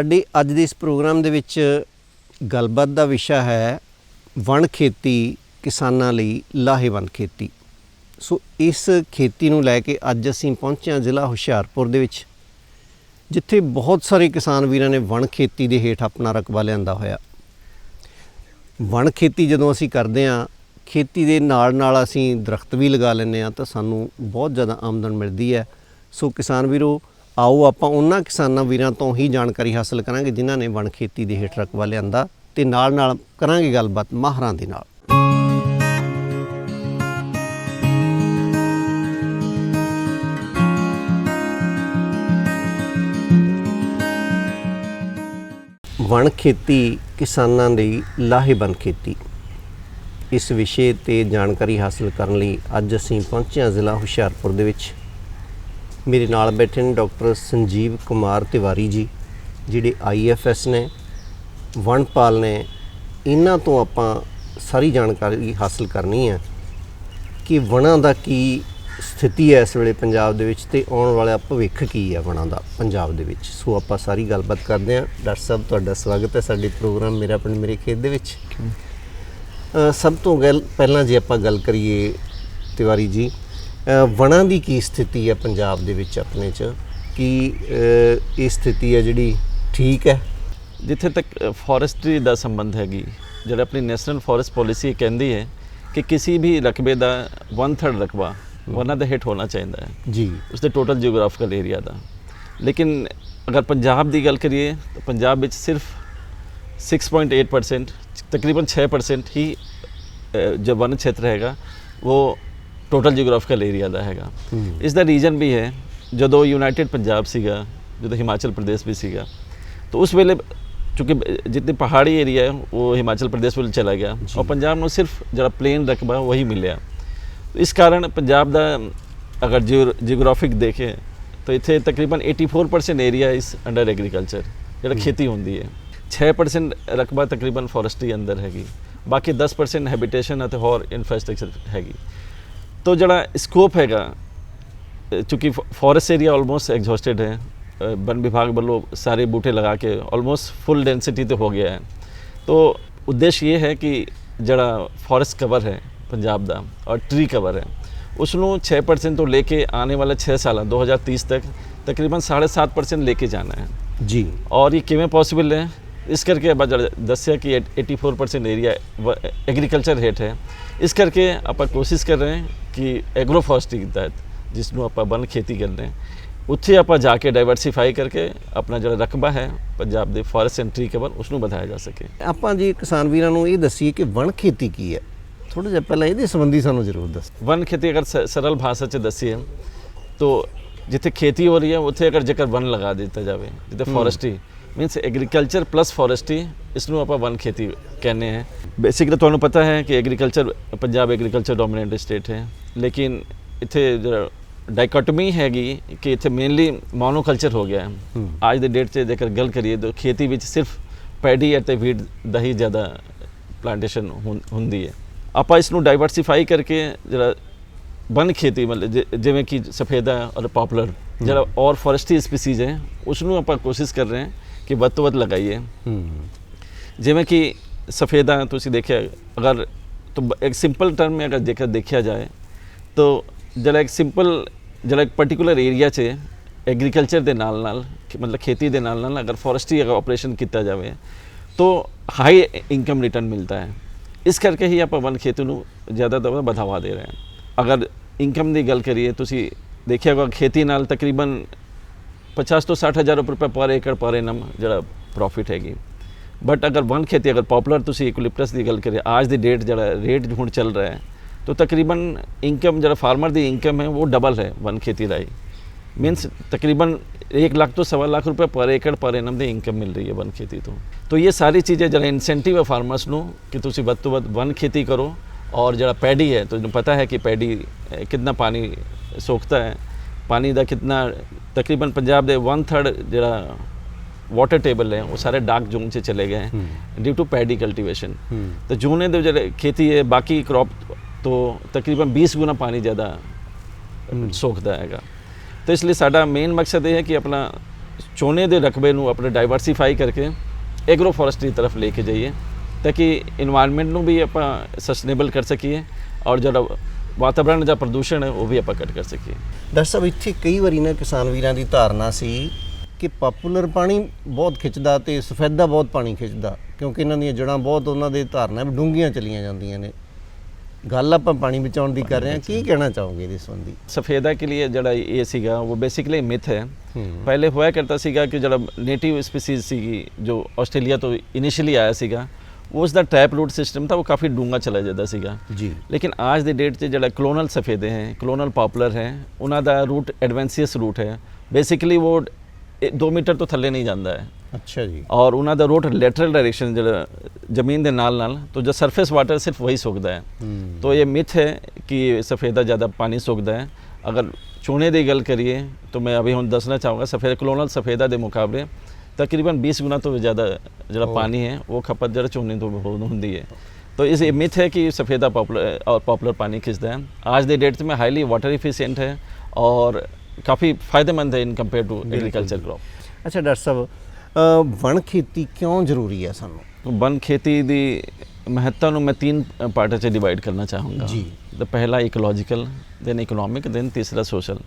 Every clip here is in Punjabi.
ਸਾਡੀ ਅੱਜ ਦੇ ਇਸ ਪ੍ਰੋਗਰਾਮ ਦੇ ਵਿੱਚ ਗੱਲਬਾਤ ਦਾ ਵਿਸ਼ਾ ਹੈ ਵਣ ਖੇਤੀ ਕਿਸਾਨਾਂ ਲਈ ਲਾਹੇਵੰਦ ਖੇਤੀ। ਸੋ ਇਸ ਖੇਤੀ ਨੂੰ ਲੈ ਕੇ ਅੱਜ ਅਸੀਂ ਪਹੁੰਚੇ ਹਾਂ ਜ਼ਿਲ੍ਹਾ ਹੁਸ਼ਿਆਰਪੁਰ ਦੇ ਵਿੱਚ, ਜਿੱਥੇ ਬਹੁਤ ਸਾਰੇ ਕਿਸਾਨ ਵੀਰਾਂ ਨੇ ਵਣ ਖੇਤੀ ਦੇ ਹੇਠ ਆਪਣਾ ਰਕਬਾ ਲਿਆਂਦਾ ਹੋਇਆ। ਵਣ ਖੇਤੀ ਜਦੋਂ ਅਸੀਂ ਕਰਦੇ ਹਾਂ, ਖੇਤੀ ਦੇ ਨਾਲ ਨਾਲ ਅਸੀਂ ਦਰਖਤ ਵੀ ਲਗਾ ਲੈਂਦੇ ਹਾਂ ਤਾਂ ਸਾਨੂੰ ਬਹੁਤ ਜ਼ਿਆਦਾ ਆਮਦਨ ਮਿਲਦੀ ਹੈ। ਸੋ ਕਿਸਾਨ ਵੀਰੋ ਆਓ ਆਪਾਂ ਉਹਨਾਂ ਕਿਸਾਨਾਂ ਵੀਰਾਂ ਤੋਂ ਹੀ ਜਾਣਕਾਰੀ ਹਾਸਲ ਕਰਾਂਗੇ ਜਿਨ੍ਹਾਂ ਨੇ ਵਣ ਖੇਤੀ ਦੇ ਹੇਠ ਰਕਬਾ ਲਿਆਂਦਾ ਤੇ ਨਾਲ ਨਾਲ ਕਰਾਂਗੇ ਗੱਲਬਾਤ ਮਾਹਰਾਂ ਦੇ ਨਾਲ। ਵਣ ਖੇਤੀ ਕਿਸਾਨਾਂ ਲਈ ਲਾਹੇਵੰਦ ਖੇਤੀ। ਇਸ ਵਿਸ਼ੇ ਤੇ ਜਾਣਕਾਰੀ ਹਾਸਲ ਕਰਨ ਲਈ ਅੱਜ ਅਸੀਂ ਪਹੁੰਚੇ ਹਾਂ ਜ਼ਿਲ੍ਹਾ ਹੁਸ਼ਿਆਰਪੁਰ ਦੇ ਵਿੱਚ। ਮੇਰੇ ਨਾਲ ਬੈਠੇ ਨੇ ਡਾਕਟਰ ਸੰਜੀਵ ਕੁਮਾਰ ਤਿਵਾਰੀ ਜੀ ਜਿਹੜੇ ਆਈਐਫਐਸ ਨੇ ਵਣਪਾਲ ਨੇ ਇਹਨਾਂ ਤੋਂ ਆਪਾਂ ਸਾਰੀ ਜਾਣਕਾਰੀ ਹਾਸਲ ਕਰਨੀ ਹੈ ਕਿ ਵਣਾਂ ਦਾ ਕੀ ਸਥਿਤੀ ਹੈ ਇਸ ਵੇਲੇ ਪੰਜਾਬ ਦੇ ਵਿੱਚ ਤੇ ਆਉਣ ਵਾਲਾ ਭਵਿੱਖ ਕੀ ਹੈ ਵਣਾਂ ਦਾ ਪੰਜਾਬ ਦੇ ਵਿੱਚ। ਸੋ ਆਪਾਂ ਸਾਰੀ ਗੱਲਬਾਤ ਕਰਦੇ ਹਾਂ। ਡਾਕਟਰ ਸਾਹਿਬ ਤੁਹਾਡਾ ਸਵਾਗਤ ਹੈ ਸਾਡੇ ਪ੍ਰੋਗਰਾਮ ਮੇਰਾ ਪਿੰਡ ਮੇਰੇ ਖੇਤ ਦੇ ਵਿੱਚ। ਸਭ ਤੋਂ ਗੱਲ ਪਹਿਲਾਂ ਜੇ ਆਪਾਂ ਗੱਲ ਕਰੀਏ ਤਿਵਾਰੀ ਜੀ ਵਣਾਂ ਦੀ ਕੀ ਸਥਿਤੀ ਹੈ ਪੰਜਾਬ ਦੇ ਵਿੱਚ ਆਪਣੇ 'ਚ? ਕੀ ਇਹ ਸਥਿਤੀ ਹੈ ਜਿਹੜੀ ਠੀਕ ਹੈ? ਜਿੱਥੇ ਤੱਕ ਫੋਰੈਸਟਰੀ ਦਾ ਸੰਬੰਧ ਹੈਗੀ ਜਿਹੜਾ ਆਪਣੀ ਨੈਸ਼ਨਲ ਫੋਰੈਸਟ ਪਾਲਿਸੀ ਕਹਿੰਦੀ ਹੈ ਕਿ ਕਿਸੇ ਵੀ ਰਕਬੇ ਦਾ 1/3 ਰਕਬਾ ਵਨਾਂ ਦੇ ਹੇਠ ਹੋਣਾ ਚਾਹੀਦਾ ਹੈ। ਜੀ। ਉਸਦੇ ਟੋਟਲ ਜੀਓਗ੍ਰਾਫੀਕਲ ਏਰੀਆ ਦਾ। ਲੇਕਿਨ ਅਗਰ ਪੰਜਾਬ ਦੀ ਗੱਲ ਕਰੀਏ ਤਾਂ ਪੰਜਾਬ ਵਿੱਚ ਸਿਰਫ 6.8% ਤਕਰੀਬਨ 6% ਹੀ ਜੋ ਵਨ ਖੇਤਰ ਹੈਗਾ ਉਹ ਟੋਟਲ ਜੀਓਗ੍ਰਾਫੀਕਲ ਏਰੀਆ ਦਾ ਹੈਗਾ। ਇਸ ਦਾ ਰੀਜਨ ਵੀ ਹੈ ਜਦੋਂ ਯੂਨਾਈਟਿਡ ਪੰਜਾਬ ਸੀਗਾ ਜਦੋਂ ਹਿਮਾਚਲ ਪ੍ਰਦੇਸ਼ ਵੀ ਸੀਗਾ ਤਾਂ ਉਸ ਵੇਲੇ ਕਿਉਂਕਿ ਜਿੱਤੇ ਪਹਾੜੀ ਏਰੀਆ ਹੈ ਉਹ ਹਿਮਾਚਲ ਪ੍ਰਦੇਸ਼ ਵੱਲ ਚਲਾ ਗਿਆ। ਔਰ ਪੰਜਾਬ ਨੂੰ ਸਿਰਫ ਜਿਹੜਾ ਪਲੇਨ ਰਕਬਾ ਵਹੀ ਮਿਲਿਆ। ਇਸ ਕਾਰਨ ਪੰਜਾਬ ਦਾ ਅਗਰ ਜੀਓਗ੍ਰਾਫਿਕ ਦੇਖੇ ਤਾਂ ਇੱਥੇ ਤਕਰੀਬਨ 84% ਏਰੀਆ ਇਸ ਅੰਡਰ ਐਗਰੀਕਲਚਰ ਜਿਹੜਾ ਖੇਤੀ ਹੁੰਦੀ ਹੈ। 6% ਰਕਬਾ ਤਕਰੀਬਨ ਫੋਰੈਸਟਰੀ ਅੰਦਰ ਹੈਗੀ। ਬਾਕੀ 10% ਹੈਬਿਟੇਸ਼ਨ ਅਤੇ ਹੋਰ ਇਨਫਰਾਸਟ੍ਰਕਚਰ ਹੈਗੀ। तो जड़ा स्कोप हैगा चूँकि फॉरेस्ट एरिया ऑलमोस्ट एग्जॉस्टेड है वन विभाग बल्लो सारे बूटे लगा के ऑलमोस्ट फुल डेंसिटी तो हो गया है तो ਉਦੇਸ਼ ਇਹ ਹੈ ਕਿ ਜਿਹੜਾ ਫੋਰੈਸਟ ਕਵਰ ਹੈ ਪੰਜਾਬ ਦਾ ਔਰ ਟ੍ਰੀ ਕਵਰ ਹੈ ਉਸ ਨੂੰ 6% ਤੋਂ ਲੈ ਕੇ ਆਉਣ ਵਾਲੇ 6 ਸਾਲਾਂ 2030 ਤੱਕ ਤਕਰੀਬਨ 7.5% ਲੈ ਕੇ ਜਾਣਾ ਹੈ। ਜੀ। ਔਰ ਇਹ ਕਿਵੇਂ ਪੋਸੀਬਲ ਹੈ? ਇਸ ਕਰਕੇ ਮੈਂ ਦੱਸਿਆ ਕਿ 84% ਏਰੀਆ ਐਗਰੀਕਲਚਰ ਹੇਠ ਹੈ ਇਸ ਕਰਕੇ ਆਪਾਂ ਕੋਸ਼ਿਸ਼ ਕਰ ਰਹੇ ਹਾਂ ਕਿ ਐਗਰੋ ਫੋਰਸਟਰੀ ਦੇ ਤਹਿਤ ਜਿਸ ਨੂੰ ਆਪਾਂ ਬਨ ਖੇਤੀ ਕਰਦੇ ਹਾਂ ਉੱਥੇ ਆਪਾਂ ਜਾ ਕੇ ਡਾਈਵਰਸੀਫਾਈ ਕਰਕੇ ਆਪਣਾ ਜਿਹੜਾ ਰਕਬਾ ਹੈ ਪੰਜਾਬ ਦੇ ਫੋਰੈਸਟ ਐਂਡ ਟ੍ਰੀ ਕਵਰ ਉਸ ਨੂੰ ਵਧਾਇਆ ਜਾ ਸਕੇ ਆਪਾਂ ਜੀ ਕਿਸਾਨ ਵੀਰਾਂ ਨੂੰ ਇਹ ਦੱਸੀਏ ਕਿ ਵਣ ਖੇਤੀ ਕੀ ਹੈ ਥੋੜਾ ਜਿਹਾ ਪਹਿਲਾਂ ਇਹਦੇ ਸੰਬੰਧੀ ਸਾਨੂੰ ਜ਼ਰੂਰ ਦੱਸ ਵਨ ਖੇਤੀ ਅਗਰ ਸਰਲ ਭਾਸ਼ਾ 'ਚ ਦੱਸੀਏ ਤਾਂ ਜਿੱਥੇ ਖੇਤੀ ਹੋ ਰਹੀ ਹੈ ਉੱਥੇ ਅਗਰ ਜੇਕਰ ਵਨ ਲਗਾ ਦਿੱਤਾ ਜਾਵੇ ਜਿੱਥੇ forestry means agriculture plus forestry ਇਸ ਨੂੰ ਆਪਾਂ ਵਨ ਖੇਤੀ ਕਹਿੰਦੇ ਹਾਂ ਬੇਸਿਕਲੀ ਤੁਹਾਨੂੰ ਪਤਾ ਹੈ ਕਿ agriculture Punjab agriculture dominant state ਹੈ ਲੇਕਿਨ ਇੱਥੇ ਜਿਹੜਾ ਡਾਈਕੋਟਮੀ ਹੈਗੀ ਕਿ ਇੱਥੇ ਮੇਨਲੀ ਮੋਨੋਕਲਚਰ ਹੋ ਗਿਆ ਹੈ ਅੱਜ ਦੇ ਡੇਟ 'ਚ ਜੇਕਰ ਗੱਲ ਕਰੀਏ ਤਾਂ ਖੇਤੀ ਵਿੱਚ ਸਿਰਫ ਪੈਡੀ ਅਤੇ ਵੀਟ ਦਾ ਹੀ ਜ਼ਿਆਦਾ ਪਲਾਂਟੇਸ਼ਨ ਹੁੰਦੀ ਹੈ ਆਪਾਂ ਇਸ ਨੂੰ ਡਾਈਵਰਸਿਫਾਈ ਕਰਕੇ ਜਿਹੜਾ ਵਨ ਖੇਤੀ ਮਤਲਬ ਜਿਵੇਂ ਕਿ ਸਫੇਦਾ ਔਰ ਪਪੂਲਰ ਜਿਹੜਾ ਔਰ ਫੋਰੈਸਟਰੀ ਸਪੀਸੀਜ਼ ਹੈ ਉਸ ਨੂੰ ਆਪਾਂ ਕੋਸ਼ਿਸ਼ ਕਰ ਰਹੇ ਹਾਂ ਕਿ ਵੱਧ ਤੋਂ ਵੱਧ ਲਗਾਈਏ ਹੂੰ ਜਿਵੇਂ ਕਿ ਸਫੇਦਾ ਤੁਸੀਂ ਦੇਖਿਆ ਅਗਰ तो एक सिंपल टर्म में अगर देखा देखा जाए तो ਜਿਹੜਾ ਇੱਕ ਸਿੰਪਲ ਜਿਹੜਾ ਇੱਕ ਪਾਰਟਿਕੂਲਰ ਏਰੀਆ 'ਚ ਐਗਰੀਕਲਚਰ ਦੇ ਨਾਲ ਨਾਲ ਕਿ ਮਤਲਬ ਖੇਤੀ ਦੇ ਨਾਲ ਨਾਲ ਅਗਰ ਫੋਰੈਸਟਰੀ ਅਗਰ ਆਪਰੇਸ਼ਨ ਕੀਤਾ ਜਾਵੇ ਤਾਂ ਹਾਈ ਇਨਕਮ ਰਿਟਰਨ ਮਿਲਦਾ ਹੈ ਇਸ ਕਰਕੇ ਹੀ ਆਪਾਂ ਵਨ ਖੇਤੀ ਨੂੰ ਜ਼ਿਆਦਾ ਤੋਂ ਜ਼ਿਆਦਾ ਵਧਾਵਾ ਦੇ ਰਹੇ ਹਾਂ ਅਗਰ ਇਨਕਮ ਦੀ ਗੱਲ ਕਰੀਏ ਤੁਸੀਂ ਦੇਖਿਆ ਹੋਗਾ ਖੇਤੀ ਨਾਲ ਤਕਰੀਬਨ 50 ਤੋਂ 60 ਹਜ਼ਾਰ ਰੁਪਏ ਪਰ ਏਕੜ ਪਰ ਐਨਮ ਜਿਹੜਾ ਪ੍ਰੋਫਿਟ ਹੈਗੀ ਬਟ ਅਗਰ ਵਨ ਖੇਤੀ ਅਗਰ ਪਪੂਲਰ ਤੁਸੀਂ ਇਕਲਿਪਟਸ ਦੀ ਗੱਲ ਕਰੀਏ ਅੱਜ ਦੀ ਡੇਟ ਜਿਹੜਾ ਰੇਟ ਹੁਣ ਚੱਲ ਰਿਹਾ ਹੈ तो तकरीबन इनकम जरा फार्मर दी इनकम है वो डबल है वन खेती राई मीन्स तकरीबन एक लाख तो सवा लाख रुपए पर एकड़ पर एनम ਦੀ ਇਨਕਮ ਮਿਲ ਰਹੀ ਹੈ ਵਨ ਖੇਤੀ ਤੋਂ तो ये सारी चीज़ें जरा इंसेंटिव है फार्मर्स ਨੂੰ ਕਿ ਤੁਸੀਂ ਵੱਧ ਤੋਂ ਵੱਧ ਵਨ ਖੇਤੀ ਕਰੋ ਔਰ ਜਿਹੜਾ ਪੈਡੀ ਹੈ ਤੁਹਾਨੂੰ ਪਤਾ ਹੈ ਕਿ ਪੈਡੀ ਅਹ, ਕਿੰਨਾ ਪਾਣੀ ਸੋਖਤਾ ਹੈ ਪਾਣੀ ਦਾ ਕਿੰਨਾ ਤਕਰੀਬਨ ਪੰਜਾਬ ਦੇ 1/3 ਜਿਹੜਾ ਵਾਟਰ ਟੇਬਲ ਹੈ ਉਹ ਸਾਰੇ ਡਾਰਕ ਜ਼ੋਨ 'ਚ ਚਲੇ ਗਏ हैं ड्यू टू पैडी कल्टीवेशन तो जूने ਦੇ ਜਿਹੜੇ खेती है बाकी क्रॉप तो तकरीबन 20 गुना पानी ज़्यादा सोखता हैगा तो इसलिए साडा मेन मकसद ये है कि अपना ਝੋਨੇ ਦੇ ਰਕਬੇ ਨੂੰ ਆਪਣੇ ਡਾਈਵਰਸਿਫਾਈ ਕਰਕੇ ਐਗਰੋ ਫੋਰੈਸਟਰੀ ਤਰਫ ਲੈ ਕੇ ਜਾਈਏ ਤਾਂ ਕਿ ਇਨਵਾਇਰਨਮੈਂਟ ਨੂੰ ਵੀ ਆਪਾਂ ਸਸਟੇਨੇਬਲ ਕਰ ਸਕੀਏ ਔਰ ਜਿਹੜਾ ਵਾਤਾਵਰਣ ਦਾ ਪ੍ਰਦੂਸ਼ਣ ਹੈ ਉਹ ਵੀ ਆਪਾਂ ਘੱਟ ਕਰ ਸਕੀਏ। ਡਾਕਟਰ ਸਾਹਿਬ ਇੱਥੇ ਕਈ ਵਾਰੀ ਨਾ ਕਿਸਾਨ ਵੀਰਾਂ ਦੀ ਧਾਰਨਾ ਸੀ ਕਿ ਪਪੂਲਰ ਪਾਣੀ ਬਹੁਤ ਖਿੱਚਦਾ ਤੇ ਸਫੈਦਾ ਬਹੁਤ ਪਾਣੀ ਖਿੱਚਦਾ ਕਿਉਂਕਿ ਇਹਨਾਂ ਦੀਆਂ ਜੜਾਂ ਬਹੁਤ ਉਹਨਾਂ ਦੇ ਧਾਰਨਾ ਵੀ ਡੂੰਘੀਆਂ ਚਲੀਆਂ ਜਾਂਦੀਆਂ ਨੇ। ਗੱਲ ਆਪਾਂ ਪਾਣੀ ਬਚਾਉਣ ਦੀ ਕਰ ਰਹੇ ਹਾਂ ਕੀ ਕਹਿਣਾ ਚਾਹੋਗੇ ਇਹਦੇ ਸੰਬੰਧੀ? ਸਫੇਦਾ ਕੇ ਲਈ ਜਿਹੜਾ ਇਹ ਸੀਗਾ ਉਹ ਬੇਸਿਕਲੀ ਮਿਥ ਹੂੰ। ਪਹਿਲੇ ਹੋਇਆ ਕਰਤਾ ਸੀਗਾ ਕਿ ਜਿਹੜਾ ਨੇਟਿਵ ਸਪੀਸੀਜ਼ ਸੀਗੀ ਜੋ ਆਸਟ੍ਰੇਲੀਆ ਤੋਂ ਇਨੀਸ਼ੀਅਲੀ ਆਇਆ ਸੀਗਾ ਉਸ ਦਾ ਟੈਪ ਰੂਟ ਸਿਸਟਮ ਤਾਂ ਉਹ ਕਾਫੀ ਡੂੰਗਾ ਚਲਾ ਜਾਂਦਾ ਸੀਗਾ। ਜੀ। ਲੇਕਿਨ ਅੱਜ ਦੇ ਡੇਟ 'ਚ ਜਿਹੜਾ ਕਲੋਨਲ ਸਫੇਦੇ ਹੈ ਕਲੋਨਲ ਪਪੂਲਰ ਹੈ ਉਹਨਾਂ ਦਾ ਰੂਟ ਐਡਵਾਂਸੀਅਸ ਰੂਟ ਹੈ। ਬੇਸਿਕਲੀ ਉਹ 2 ਮੀਟਰ ਤੋਂ ਥੱਲੇ ਨਹੀਂ ਜਾਂਦਾ ਹੈ। ਅੱਛਾ ਜੀ। ਔਰ ਉਹਨਾਂ ਦਾ ਰੂਟ ਲੈਟਰਲ ਡਾਇਰੈਕਸ਼ਨ ਜਿਹੜਾ ਜ਼ਮੀਨ ਦੇ ਨਾਲ ਨਾਲ ਤੋਂ ਜੋ ਸਰਫੇਸ ਵਾਟਰ ਸਿਰਫ ਵਹੀ ਸੋਖਦਾ ਹੈ। ਤੋਂ ਇਹ ਮਿਥ ਹੈ ਕਿ ਸਫੇਦਾ ਜ਼ਿਆਦਾ ਪਾਣੀ ਸੋਖਦਾ ਹੈ। ਅਗਰ ਚੂਨੇ ਦੀ ਗੱਲ ਕਰੀਏ ਤਾਂ ਮੈਂ ਅਭੀ ਹੁਣ ਦੱਸਣਾ ਚਾਹੂੰਗਾ ਸਫੇਦ ਕਲੋਨਲ ਸਫੇਦਾ ਦੇ ਮੁਕਾਬਲੇ ਤਕਰੀਬਨ 20 ਗੁਣਾ ਤੋਂ ਵੀ ਜ਼ਿਆਦਾ ਜਿਹੜਾ ਓਹ। ਪਾਣੀ ਹੈ ਉਹ ਖਪਤ ਜਿਹੜਾ ਚੂਨੇ ਤੋਂ ਹੋ- ਹੁੰਦੀ ਹੈ तो इस मिथ है कि सफ़ेदा पॉपुलर और पॉपुलर पानी खिंचता है आज के डेट में हाईली वाटर इफिशिएंट है और काफ़ी फ़ायदेमंद है इन कंपेयर टू बिल्कुल। एग्रीकल्चर क्रॉप ਅੱਛਾ ਡਾਕਟਰ ਸਾਹਿਬ ਅ, ਵਣ ਖੇਤੀ ਕਿਉਂ ਜ਼ਰੂਰੀ ਹੈ ਸਾਨੂੰ वन खेती ਦੀ ਮਹੱਤਤਾ ਨੂੰ ਮੈਂ ਤਿੰਨ ਪਾਰਟਾਂ 'ਚ ਡਿਵਾਈਡ ਕਰਨਾ ਚਾਹੂੰਗਾ ਜੀ। ਤਾਂ ਪਹਿਲਾ ਇਕੋਲੋਜੀਕਲ ਦੈਨ ਇਕਨੋਮਿਕ ਦੈਨ ਤੀਸਰਾ ਸੋਸ਼ਲ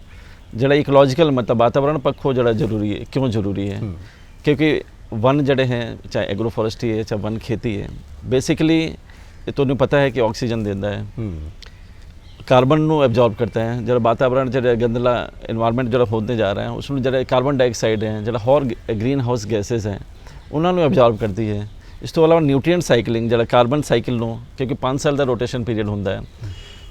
ਜਿਹੜਾ ਇਕੋਲੋਜੀਕਲ ਮਤਲਬ ਵਾਤਾਵਰਣ ਪੱਖੋਂ ਜਿਹੜਾ ਜ਼ਰੂਰੀ ਹੈ ਕਿਉਂ ਜ਼ਰੂਰੀ ਹੈ क्योंकि वन जड़े हैं ਚਾਹੇ ਐਗਰੋਫੋਰੈਸਟਰੀ ਹੈ ਚਾਹੇ ਵਨ ਖੇਤੀ ਹੈ ਬੇਸਿਕਲੀ ਇਹ ਤੁਹਾਨੂੰ ਪਤਾ ਹੈ ਕਿ ਆਕਸੀਜਨ ਦਿੰਦਾ ਹੈ। ਕਾਰਬਨ ਨੂੰ ਐਬਜ਼ੌਰਬ ਕਰਦਾ ਹੈ। ਜਿਹੜਾ ਵਾਤਾਵਰਣ ਜਿਹੜਾ ਗੰਦਲਾ এনवायरमेंट ਜਿਹੜਾ ਹੁੰਦੇ ਜਾ ਰਿਹਾ ਹੈ ਉਸ ਨੂੰ ਜਿਹੜਾ ਕਾਰਬਨ ਡਾਈਆਕਸਾਈਡ ਹੈ ਜਿਹੜਾ ਹੋਰ ਗ੍ਰੀਨ ਹਾਊਸ ਗੈਸਸ ਹੈ ਉਹਨਾਂ ਨੂੰ ਐਬਜ਼ੌਰਬ ਕਰਦੀ ਹੈ। ਇਸ ਤੋਂ ਇਲਾਵਾ ਨਿਊਟ੍ਰੀਐਂਟ ਸਾਈਕਲਿੰਗ ਜਿਹੜਾ ਕਾਰਬਨ ਸਾਈਕਲ ਨੂੰ ਕਿਉਂਕਿ 5 ਸਾਲ ਦਾ ਰੋਟੇਸ਼ਨ ਪੀਰੀਅਡ ਹੁੰਦਾ ਹੈ।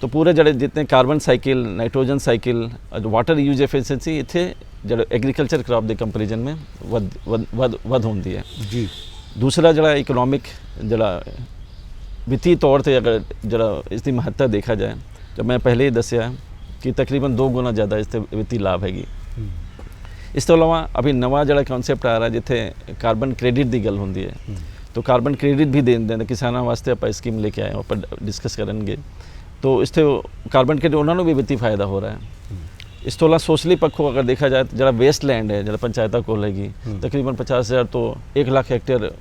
ਤਾਂ ਪੂਰੇ ਜਿਹੜੇ ਜਿੰਨੇ carbon cycle nitrogen cycle water use efficiency ਇੱਥੇ ਜਿਹੜਾ ਐਗਰੀਕਲਚਰ ਕ੍ਰੌਪ ਦੇ ਕੰਪੈਰੀਜ਼ਨ ਵਧ ਵਧ- ਵਧ ਵਧ ਹੁੰਦੀ ਹੈ ਜੀ ਦੂਸਰਾ ਜਿਹੜਾ ਇਕਨੋਮਿਕ ਜਿਹੜਾ ਵਿੱਤੀ ਤੌਰ ਤੇ ਅਗਰ ਜਿਹੜਾ ਇਸ ਦੀ ਮਹੱਤਤਾ ਦੇਖਾ ਜਾਏ ਤਾਂ ਮੈਂ ਪਹਿਲੇ ਹੀ ਦੱਸਿਆ ਕਿ ਤਕਰੀਬਨ 2 ਗੁਣਾ ਜ਼ਿਆਦਾ ਇਸ ਤੇ ਵਿੱਤੀ ਲਾਭ ਹੈਗੀ ਇਸ ਤੋਂ ਇਲਾਵਾ ਅਭੀ ਨਵਾਂ ਜਿਹੜਾ ਕਨਸੈਪਟ ਆ ਰਿਹਾ ਜਿੱਥੇ ਕਾਰਬਨ ਕ੍ਰੈਡਿਟ ਦੀ ਗੱਲ ਹੁੰਦੀ ਹੈ ਤਾਂ ਕਾਰਬਨ ਕ੍ਰੈਡਿਟ ਵੀ ਦੇਣ ਦੇ ਕਿਸਾਨਾਂ ਵਾਸਤੇ ਆਪਾਂ ਸਕੀਮ ਲੈ ਕੇ ਆਏ ਹਾਂ ਆਪਾਂ ਡਿਸਕਸ ਕਰਨਗੇ ਤਾਂ ਇਸ ਤੇ ਕਾਰਬਨ ਕ੍ਰੈਡਿਟ ਉਹਨਾਂ ਨੂੰ ਵੀ ਵਿੱਤੀ ਫਾਇਦਾ ਹੋ ਰਿਹਾ ਹੈ ਇਸ ਤੋਂ ਇਲਾਵਾ ਸੋਸ਼ਲੀ ਪੱਖੋਂ ਅਗਰ ਦੇਖਾ ਜਾਏ ਤਾਂ ਜਿਹੜਾ ਵੇਸਟ ਲੈਂਡ ਹੈ ਜਿਹੜਾ ਪੰਚਾਇਤਾਂ ਕੋਲ ਹੈਗੀ ਹੂੰ। ਤਕਰੀਬਨ 50000 ਤੋਂ 1 ਲੱਖ ਹੈਕਟੇਅਰ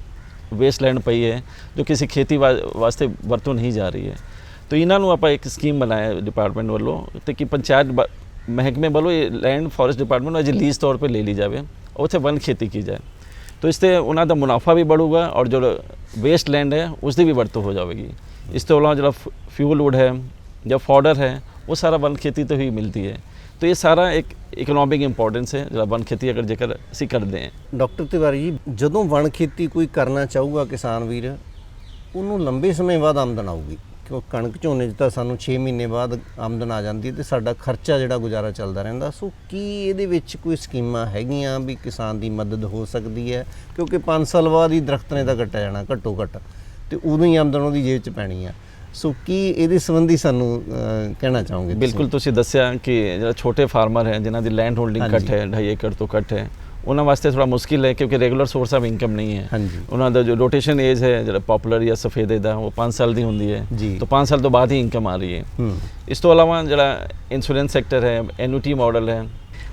ਵੇਸਟ ਲੈਂਡ ਪਈ ਹੈ ਜੋ ਕਿਸੇ ਖੇਤੀ ਵਾ- ਵਾਸਤੇ ਵਰਤੋਂ ਨਹੀਂ ਜਾ ਰਹੀ ਹੈ ਤਾਂ ਇਹਨਾਂ ਨੂੰ ਆਪਾਂ ਇੱਕ ਸਕੀਮ ਬਣਾਇਆ ਡਿਪਾਰਟਮੈਂਟ ਵੱਲੋਂ ਤੇ ਕਿ ਪੰਚਾਇਤ ਬ- ਮਹਿਕਮੇ ਵੱਲੋਂ ਇਹ ਲੈਂਡ ਫੋਰੈਸਟ ਡਿਪਾਰਟਮੈਂਟ ਨੂੰ ਅਜੇ ਲੀਜ਼ ਤੌਰ ਤੇ ਲੈ ਲਈ ਜਾਵੇ ਉੱਥੇ ਵਨ ਖੇਤੀ ਕੀ ਜਾਏ ਤਾਂ ਇਸ ਤੇ ਉਹਨਾਂ ਦਾ ਮੁਨਾਫਾ ਵੀ बढ़ूगा ਔਰ ਜੋ ਵੇਸਟ ਲੈਂਡ ਹੈ ਉਸ ਦੀ ਵੀ ਵਰਤੋਂ ਹੋ ਜਾਵੇਗੀ ਇਸ ਤੋਂ ਇਲਾਵਾ ਜਿਹੜਾ ਫਿਊਲ ਵੁੱਡ ਹੈ ਜਾਂ ਫਾਡਰ ਹੈ ਉਹ ਸਾਰਾ ਵਨ ਖੇਤੀ ਤੋਂ ਹੀ ਮਿਲਦੀ ਹੈ तो ये सारा एक इकोनॉमिक इंपॉर्टेंस है जरा वन खेती अगर जेकर ਅਸੀਂ ਕਰਦੇ ਹਾਂ ਡਾਕਟਰ ਤਿਵਾਰੀ ਜੀ ਜਦੋਂ ਵਣ ਖੇਤੀ ਕੋਈ ਕਰਨਾ ਚਾਹੂਗਾ ਕਿਸਾਨ ਵੀਰ ਉਹਨੂੰ ਲੰਬੇ ਸਮੇਂ ਬਾਅਦ ਆਮਦਨ ਆਊਗੀ ਕਿਉਂ ਕਣਕ ਝੋਨੇ 'ਚ ਤਾਂ ਸਾਨੂੰ 6 ਮਹੀਨੇ ਬਾਅਦ ਆਮਦਨ ਆ ਜਾਂਦੀ ਹੈ ਤੇ ਸਾਡਾ ਖਰਚਾ ਜਿਹੜਾ ਗੁਜ਼ਾਰਾ ਚੱਲਦਾ ਰਹਿੰਦਾ ਸੋ ਕੀ ਇਹਦੇ ਵਿੱਚ ਕੋਈ ਸਕੀਮਾਂ ਹੈਗੀਆਂ ਵੀ ਕਿਸਾਨ ਦੀ ਮਦਦ ਹੋ ਸਕਦੀ ਹੈ ਕਿਉਂਕਿ 5 ਸਾਲ ਬਾਅਦ ਹੀ ਦਰਖਤ ਨੇ ਤਾਂ ਕੱਟਿਆ ਜਾਣਾ ਘੱਟੋ ਘੱਟ ਤੇ ਉਦੋਂ ਹੀ ਆਮਦਨ ਉਹਦੀ ਜੇਬ 'ਚ ਪੈਣੀ ਆ ਸੋ ਕੀ ਇਹਦੇ ਸੰਬੰਧੀ ਸਾਨੂੰ ਅਹ, ਕਹਿਣਾ ਚਾਹੋਗੇ ਤੁਸੀਂ? ਬਿਲਕੁਲ ਤੁਸੀਂ ਦੱਸਿਆ ਕਿ ਜਿਹੜਾ ਛੋਟੇ ਫਾਰਮਰ ਹੈ ਜਿਨ੍ਹਾਂ ਦੀ ਲੈਂਡ ਹੋਲਡਿੰਗ ਹਾਂਜੀ। ਘੱਟ ਹੈ 2.5 ਏਕੜ ਤੋਂ ਘੱਟ ਹੈ ਉਹਨਾਂ ਵਾਸਤੇ ਥੋੜਾ ਮੁਸ਼ਕਿਲ ਹੈ ਕਿਉਂਕਿ ਰੈਗੂਲਰ ਸੋਰਸ ਆਫ ਇਨਕਮ ਨਹੀਂ ਹੈ ਹਾਂਜੀ ਉਹਨਾਂ ਦਾ ਜੋ ਰੋਟੇਸ਼ਨ ਏਜ ਹੈ ਜਿਹੜਾ ਪਪੂਲਰ ਜਾਂ ਸਫੇਦੇ ਦਾ ਉਹ 5 ਸਾਲ ਦੀ ਹੁੰਦੀ ਹੈ ਜੀ। ਤਾਂ 5 ਸਾਲ ਤੋਂ ਬਾਅਦ ਹੀ ਇਨਕਮ ਆ ਰਹੀ ਹੈ ਹੂੰ ਇਸ ਤੋਂ ਇਲਾਵਾ ਜਿਹੜਾ ਇੰਸ਼ੋਰੈਂਸ ਸੈਕਟਰ ਹੈ ਐਨੂਟੀ ਮਾਡਲ ਹੈ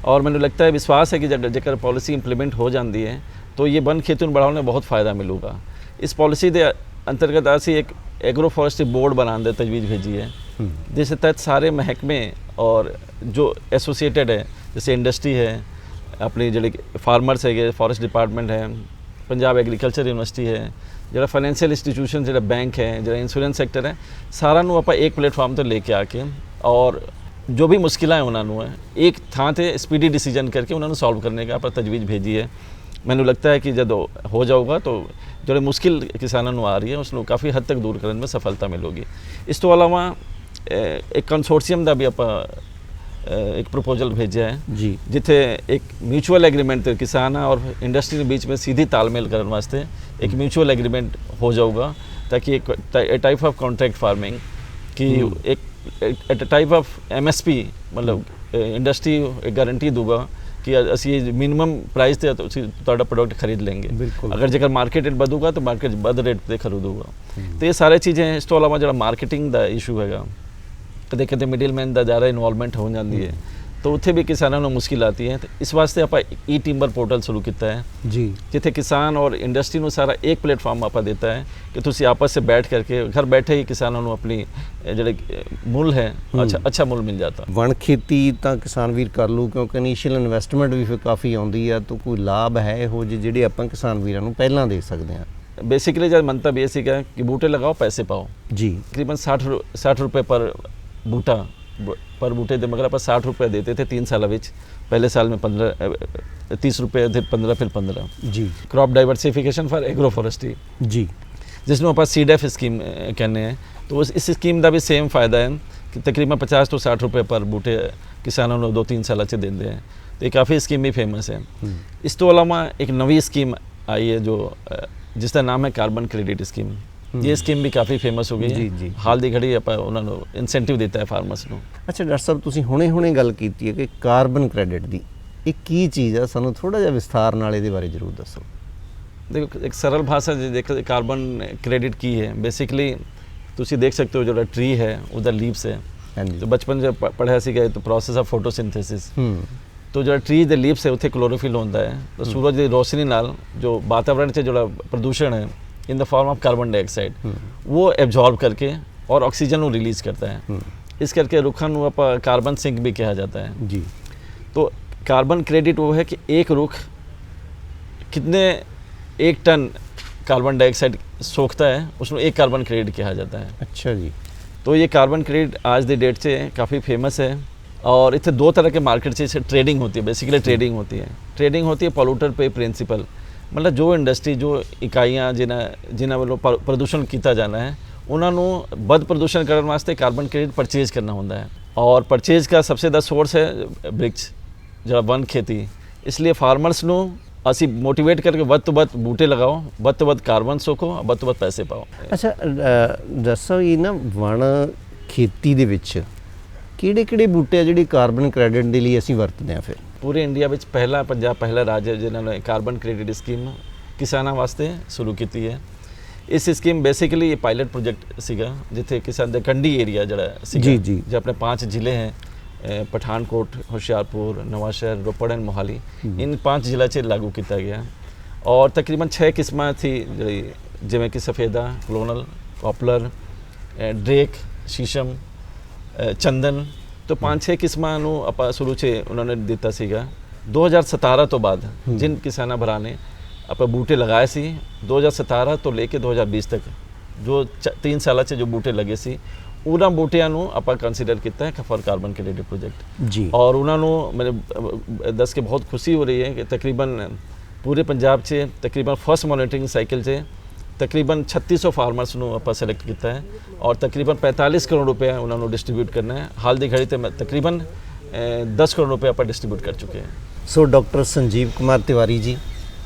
ਔਰ ਮੈਨੂੰ लगता है विश्वास है कि जब जेकर पॉलिसी इंप्लीमेंट हो ਜਾਂਦੀ ਹੈ तो ये वन खेती ਨੂੰ बढ़ाने में बहुत फ़ायदा मिलूगा इस पॉलिसी ਦੇ ਅੰਤਰਗਤ ਅਸੀਂ ਇੱਕ ਐਗਰੋ ਫੋਰੈਸਟਰੀ ਬੋਰਡ ਬਣਾਉਣ ਦੀ ਤਜਵੀਜ਼ ਭੇਜੀ ਹੈ ਜਿਸ ਤਹਿਤ ਸਾਰੇ ਮਹਿਕਮੇ ਔਰ ਜੋ ਐਸੋਸੀਏਟਡ ਹੈ ਜਿਵੇਂ ਇੰਡਸਟਰੀ ਹੈ ਆਪਣੇ ਜਿਹੜੇ ਫਾਰਮਰਸ ਹੈਗੇ ਫੋਰੈਸਟ ਡਿਪਾਰਟਮੈਂਟ ਹੈ ਪੰਜਾਬ ਐਗਰੀਕਲਚਰ ਯੂਨੀਵਰਸਿਟੀ ਹੈ ਜਿਹੜਾ ਫਾਈਨੈਂਸ਼ੀਅਲ ਇੰਸਟੀਟਿਊਸ਼ਨ ਜਿਹੜਾ ਬੈਂਕ ਹੈ ਜਿਹੜਾ ਇੰਸ਼ੋਰੈਂਸ ਸੈਕਟਰ ਹੈ ਸਾਰਾ ਨੂੰ ਆਪਾਂ ਇੱਕ ਪਲੇਟਫਾਰਮ ਤੇ ਲੈ ਕੇ ਆ ਕੇ ਔਰ ਜੋ ਵੀ ਮੁਸ਼ਕਿਲਾਂ ਹੈ ਉਹਨਾਂ ਨੂੰ ਹੈ ਇੱਕ ਥਾਂ ਤੇ ਸਪੀਡੀ ਡਿਸੀਜਨ ਕਰਕੇ ਉਹਨਾਂ ਨੂੰ ਸੋਲਵ ਕਰਨੇ ਦਾ ਆਪਾਂ ਤਜਵੀਜ਼ ਭੇਜੀ ਹੈ। ਮੈਨੂੰ ਲੱਗਦਾ ਹੈ ਕਿ ਜਦੋਂ ਹੋ ਜਾਊਗਾ ਤਾਂ ਜਿਹੜੇ ਮੁਸ਼ਕਿਲ ਕਿਸਾਨਾਂ ਨੂੰ ਆ ਰਹੀ ਹੈ ਉਸ ਨੂੰ ਕਾਫੀ ਹੱਦ ਤੱਕ ਦੂਰ ਕਰਨ ਵਿੱਚ ਸਫਲਤਾ ਮਿਲੂਗੀ ਇਸ ਤੋਂ ਇਲਾਵਾ ਇੱਕ ਕੰਸੋਰਟੀਅਮ ਦਾ ਵੀ ਆਪਾਂ ਇੱਕ ਪ੍ਰਪੋਜ਼ਲ ਭੇਜਿਆ ਹੈ ਜੀ ਜਿੱਥੇ ਇੱਕ ਮਿਊਚੁਅਲ ਐਗਰੀਮੈਂਟ ਤੇ ਕਿਸਾਨਾਂ ਔਰ ਇੰਡਸਟਰੀ ਦੇ ਵਿੱਚ ਵਿੱਚ ਸਿੱਧੀ ਤਾਲਮੇਲ ਕਰਨ ਵਾਸਤੇ ਇੱਕ ਮਿਊਚੁਅਲ ਐਗਰੀਮੈਂਟ ਹੋ ਜਾਊਗਾ ਤਾਂ ਕਿ ਇੱਕ ਟਾਈਪ ਆਫ ਕੰਟਰੈਕਟ ਫਾਰਮਿੰਗ ਕਿ ਇੱਕ at a type of MSP ਮਤਲਬ ਇੰਡਸਟਰੀ ਗਾਰੰਟੀ ਦੂਗਾ ਕਿ ਅਸੀਂ ਮਿਨੀਮਮ ਪ੍ਰਾਈਸ ਤੇ ਤੁਸੀਂ ਤੁਹਾਡਾ ਪ੍ਰੋਡਕਟ ਖਰੀਦ ਬਿਲਕੁਲ। ਅਗਰ ਜੇਕਰ ਮਾਰਕੀਟ ਰੇਟ ਵਧੂਗਾ ਤਾਂ ਮਾਰਕੀਟ ਵੱਧ ਰੇਟ ਤੇ ਖਰੀਦੂਗਾ। ਤੇ ਇਹ ਸਾਰੇ ਚੀਜ਼ਾਂ ਇਸ ਤੋਂ ਇਲਾਵਾ ਜਿਹੜਾ ਮਾਰਕੀਟਿੰਗ ਦਾ ਇਸ਼ੂ ਹੈਗਾ ਕਦੇ ਕਦੇ ਮਿਡਲਮੈਨ ਦਾ ਜ਼ਿਆਦਾ ਇਨਵੋਲਵਮੈਂਟ ਹੋ ਜਾਂਦੀ ਹੈ। ਤਾਂ ਉੱਥੇ ਵੀ ਕਿਸਾਨਾਂ ਨੂੰ ਮੁਸ਼ਕਿਲ ਆਤੀ ਹੈ ਤੇ ਇਸ ਵਾਸਤੇ ਆਪਾਂ ਈ ਟਿੰਬਰ ਪੋਰਟਲ ਸ਼ੁਰੂ ਕੀਤਾ ਹੈ ਜੀ ਜਿੱਥੇ ਕਿਸਾਨ ਔਰ ਇੰਡਸਟਰੀ ਨੂੰ ਸਾਰਾ ਇੱਕ ਪਲੇਟਫਾਰਮ ਆਪਾਂ ਦਿੱਤਾ ਹੈ ਕਿ ਤੁਸੀਂ ਆਪਸ ਵਿੱਚ ਬੈਠ ਕਰਕੇ ਘਰ ਬੈਠੇ ਹੀ ਕਿਸਾਨਾਂ ਨੂੰ ਆਪਣੀ ਅਹ, ਜਿਹੜੇ ਅਹ, ਮੁੱਲ ਹੈ ਅੱਛਾ ਅੱਛਾ ਮੁੱਲ ਮਿਲ ਜਾਤਾ ਵਣ ਖੇਤੀ ਤਾਂ ਕਿਸਾਨ ਵੀਰ ਕਰ ਲੂ ਕਿਉਂਕਿ ਇਨੀਸ਼ੀਅਲ ਇਨਵੈਸਟਮੈਂਟ ਵੀ ਫਿਰ ਕਾਫੀ ਆਉਂਦੀ ਆ ਤਾਂ ਕੋਈ ਲਾਭ ਹੈ ਇਹੋ ਜਿਹੇ ਜਿਹੜੇ ਆਪਾਂ ਕਿਸਾਨ ਵੀਰਾਂ ਨੂੰ ਪਹਿਲਾਂ ਦੇ ਸਕਦੇ ਹਾਂ बेसिकली जब मंतव ये सीखा है कि बूटे लगाओ पैसे पाओ ਜੀ तकरीबन साठ साठ रुपये पर बूटा ब- पर बूटे दे मगर आप साठ रुपये देते थे तीन साल विच पहले साल में पंद्रह तीस रुपये फिर पंद्रह फिर पंद्रह ਜੀ crop diversification for agro forestry ਜੀ ਜਿਸ ਨੂੰ ਆਪਾਂ ਸੀਡੈਫ ਸਕੀਮ ਅਹ, ਕਹਿੰਦੇ ਆ ਤਾਂ ਉਸ ਇਸ ਸਕੀਮ ਦਾ ਵੀ ਸੇਮ ਫਾਇਦਾ ਹੈ ਕਿ ਤਕਰੀਬਨ 50 ਤੋਂ 60 ਰੁਪਏ ਪਰ ਬੂਟੇ ਕਿਸਾਨਾਂ ਨੂੰ 2-3 ਸਾਲਾਂ ਚ ਦਿੰਦੇ ਆ ਤੇ ਇਹ ਕਾਫੀ ਸਕੀਮ ਵੀ ਫੇਮਸ ਹੈ ਇਸ ਤੋਂ ਇਲਾਵਾ ਇੱਕ ਨਵੀਂ ਸਕੀਮ ਆਈ ਹੈ ਜੋ ਅਹ, ਜਿਸ ਦਾ ਨਾਮ ਹੈ ਕਾਰਬਨ ਕ੍ਰੈਡਿਟ ਸਕੀਮ ਇਹ ਸਕੀਮ ਵੀ ਕਾਫੀ ਫੇਮਸ ਹੋ ਗਈ ਹੈ। ਜੀ। ਹਾਲ ਦੀ ਘੜੀ ਆਪਾਂ ਉਹਨਾਂ ਨੂੰ ਇਨਸੈਂਟਿਵ ਦਿੱਤਾ ਹੈ ਫਾਰਮਰਸ ਨੂੰ। ਅੱਛਾ ਡਾਕਟਰ ਸਾਹਿਬ ਤੁਸੀਂ ਹੁਣੇ-ਹੁਣੇ ਗੱਲ ਕੀਤੀ ਹੈ ਕਿ ਕਾਰਬਨ ਕ੍ਰੈਡਿਟ ਦੀ। ਇਹ ਕੀ ਚੀਜ਼ ਆ? ਸਾਨੂੰ ਥੋੜਾ ਜਿਹਾ ਵਿਸਥਾਰ ਨਾਲ ਇਹਦੇ ਬਾਰੇ ਜ਼ਰੂਰ ਦੱਸੋ। ਦੇਖੋ ਇੱਕ ਸਰਲ ਭਾਸ਼ਾ ਜੇ ਦੇਖੋ ਕਾਰਬਨ ਕ੍ਰੈਡਿਟ ਕੀ ਹੈ? ਬੇਸਿਕਲੀ ਤੁਸੀਂ ਦੇਖ ਸਕਦੇ ਹੋ ਜਿਹੜਾ ਟਰੀ ਹੈ ਉਹਦਾ ਲੀਵਸ ਹੈ। ਹਾਂਜੀ। ਜੋ ਬਚਪਨ ਚ ਪ- ਪੜ੍ਹਿਆ ਸੀਗਾ ਤਾਂ ਪ੍ਰੋਸੈਸ ਆਫ ਫੋਟੋਸਿੰਥੇਸਿਸ ਹੂੰ। ਤੋ ਜਿਹੜਾ ਟਰੀ ਦੇ ਲੀਵਸ ਹੈ ਉੱਥੇ ਕਲੋਰੋਫਿਲ ਹੁੰਦਾ ਹੈ। ਤਾਂ ਸੂਰਜ ਦੀ ਰੋਸ਼ਨੀ ਨਾਲ ਜੋ ਵਾਤਾਵਰਣ 'ਚ ਜਿਹੜਾ ਪ੍ਰਦੂਸ਼ਣ ਹੈ in the form of carbon dioxide वो एब्जॉर्ब करके और ऑक्सीजन वो रिलीज़ करता है। इस करके रुखन व कार्बन सिंक भी कहा जाता है। जी। तो कार्बन क्रेडिट वो है कि एक रुख कितने एक टन कार्बन डाइऑक्साइड सोखता है उसमें एक कार्बन क्रेडिट कहा जाता है। अच्छा जी। तो ये कार्बन क्रेडिट आज द डेट से काफ़ी फ़ेमस है और इतने दो तरह के मार्केट से ट्रेडिंग होती है बेसिकली ट्रेडिंग होती है। ट्रेडिंग होती है पॉलूटर पे प्रिंसिपल ਮਤਲਬ ਜੋ ਇੰਡਸਟਰੀ ਜੋ ਇਕਾਈਆਂ ਜਿਨ੍ਹਾਂ ਜਿਨ੍ਹਾਂ ਵੱਲੋਂ ਪ੍ਰਦੂਸ਼ਣ ਕੀਤਾ ਜਾਣਾ ਹੈ, ਉਹਨਾਂ ਨੂੰ ਵੱਧ ਪ੍ਰਦੂਸ਼ਣ ਕਰਨ ਵਾਸਤੇ ਕਾਰਬਨ ਕ੍ਰੈਡਿਟ ਪਰਚੇਜ਼ ਕਰਨਾ ਹੁੰਦਾ ਹੈ। ਔਰ ਪਰਚੇਜ਼ ਦਾ ਸਭ ਤੋਂ ਦਾ ਸੋਰਸ ਹੈ ਬ੍ਰਿਕਸ, ਜਿਹੜਾ ਵਨ ਖੇਤੀ। ਇਸ ਲਈ ਫਾਰਮਰਸ ਨੂੰ ਅਸੀਂ ਮੋਟੀਵੇਟ ਕਰਕੇ ਵੱਧ ਤੋਂ ਵੱਧ ਬੂਟੇ ਲਗਾਓ, ਵੱਧ ਤੋਂ ਵੱਧ ਕਾਰਬਨ ਸੋਖੋ, ਵੱਧ ਤੋਂ ਵੱਧ ਪੈਸੇ ਪਾਓ। ਅੱਛਾ ਦੱਸੋ ਇਹ ਨਾ, ਵਣ ਖੇਤੀ ਦੇ ਵਿੱਚ ਕਿਹੜੇ ਕਿਹੜੇ ਬੂਟੇ ਆ ਜਿਹੜੇ ਕਾਰਬਨ ਕ੍ਰੈਡਿਟ ਦੇ ਲਈ ਅਸੀਂ ਵਰਤਦੇ ਆ ਫਿਰ? ਪੂਰੇ ਇੰਡੀਆ ਵਿੱਚ ਪਹਿਲਾ ਪੰਜਾਬ ਪਹਿਲਾ ਰਾਜ ਹੈ ਜਿਨ੍ਹਾਂ ਨੇ ਕਾਰਬਨ ਕ੍ਰੈਡਿਟ ਸਕੀਮ ਕਿਸਾਨਾਂ ਵਾਸਤੇ ਸ਼ੁਰੂ ਕੀਤੀ ਹੈ ਇਸ ਸਕੀਮ ਬੇਸਿਕਲੀ ਇਹ ਪਾਇਲਟ ਪ੍ਰੋਜੈਕਟ ਸੀਗਾ ਜਿੱਥੇ ਕਿਸਾਨ ਦੇ ਕੰਢੀ ਏਰੀਆ ਜਿਹੜਾ ਸੀਗਾ ਜੀ, ਜੀ। ਜੋ ਆਪਣੇ ਪੰਜ ਜ਼ਿਲ੍ਹੇ ਹੈ ਅ, ਪਠਾਨਕੋਟ ਹੁਸ਼ਿਆਰਪੁਰ ਨਵਾਂਸ਼ਹਿਰ ਰੋਪੜ ਐਂਡ ਮੋਹਾਲੀ ਇਨ ਪੰਜ ਜ਼ਿਲ੍ਹਾ 'ਚ ਲਾਗੂ ਕੀਤਾ ਗਿਆ ਔਰ ਤਕਰੀਬਨ 6 ਕਿਸਮਾਂ ਸੀ ਜਿਹੜੀ ਜਿਵੇਂ ਕਿ ਸਫੇਦਾ ਕਲੋਨਲ ਪੋਪਲਰ ਅ, ਡਰੇਕ ਸ਼ੀਸ਼ਮ ਅ, ਚੰਦਨ ਤੋਂ ਪੰਜ ਛੇ ਕਿਸਮਾਂ ਨੂੰ ਆਪਾਂ ਸ਼ੁਰੂ 'ਚ ਉਹਨਾਂ ਨੇ ਦਿੱਤਾ ਸੀਗਾ 2017 ਤੋਂ ਬਾਅਦ ਜਿਨ ਕਿਸਾਨਾਂ ਭਰਾ ਨੇ ਆਪਾਂ ਬੂਟੇ ਲਗਾਏ ਸੀ 2017 ਤੋਂ ਲੈ ਕੇ 2020 ਤੱਕ ਜੋ 3 ਸਾਲਾਂ 'ਚ ਜੋ ਬੂਟੇ ਲੱਗੇ ਸੀ ਉਹਨਾਂ ਬੂਟਿਆਂ ਨੂੰ ਆਪਾਂ ਕੰਸੀਡਰ ਕੀਤਾ ਹੈ ਫॉर ਕਾਰਬਨ ਕ੍ਰੈਡਿਟ ਪ੍ਰੋਜੈਕਟ ਜੀ ਔਰ ਉਹਨਾਂ ਨੂੰ ਮੈਨੂੰ ਦੱਸ ਕੇ ਬਹੁਤ ਖੁਸ਼ੀ ਹੋ ਰਹੀ ਹੈ ਕਿ ਤਕਰੀਬਨ ਪੂਰੇ ਪੰਜਾਬ 'ਚ ਤਕਰੀਬਨ ਫਸਟ ਮੋਨੀਟਰਿੰਗ ਸਾਈਕਲ 'ਚ ਤਕਰੀਬਨ 3600 ਫਾਰਮਰਸ ਨੂੰ ਆਪਾਂ ਸਿਲੈਕਟ ਕੀਤਾ ਹੈ ਔਰ ਤਕਰੀਬਨ 45 ਕਰੋੜ ਰੁਪਏ ਉਹਨਾਂ ਨੂੰ ਡਿਸਟ੍ਰੀਬਿਊਟ ਕਰਨਾ ਹੈ। ਹਾਲ ਦੀ ਘੜੀ ਤੇ ਮੈਂ ਤਕਰੀਬਨ ਅ, 10 ਕਰੋੜ ਰੁਪਏ ਆਪਾਂ ਡਿਸਟ੍ਰੀਬਿਊਟ ਕਰ ਚੁੱਕੇ ਹਾਂ। ਸੋ ਡਾਕਟਰ ਸੰਜੀਵ ਕੁਮਾਰ ਤਿਵਾਰੀ ਜੀ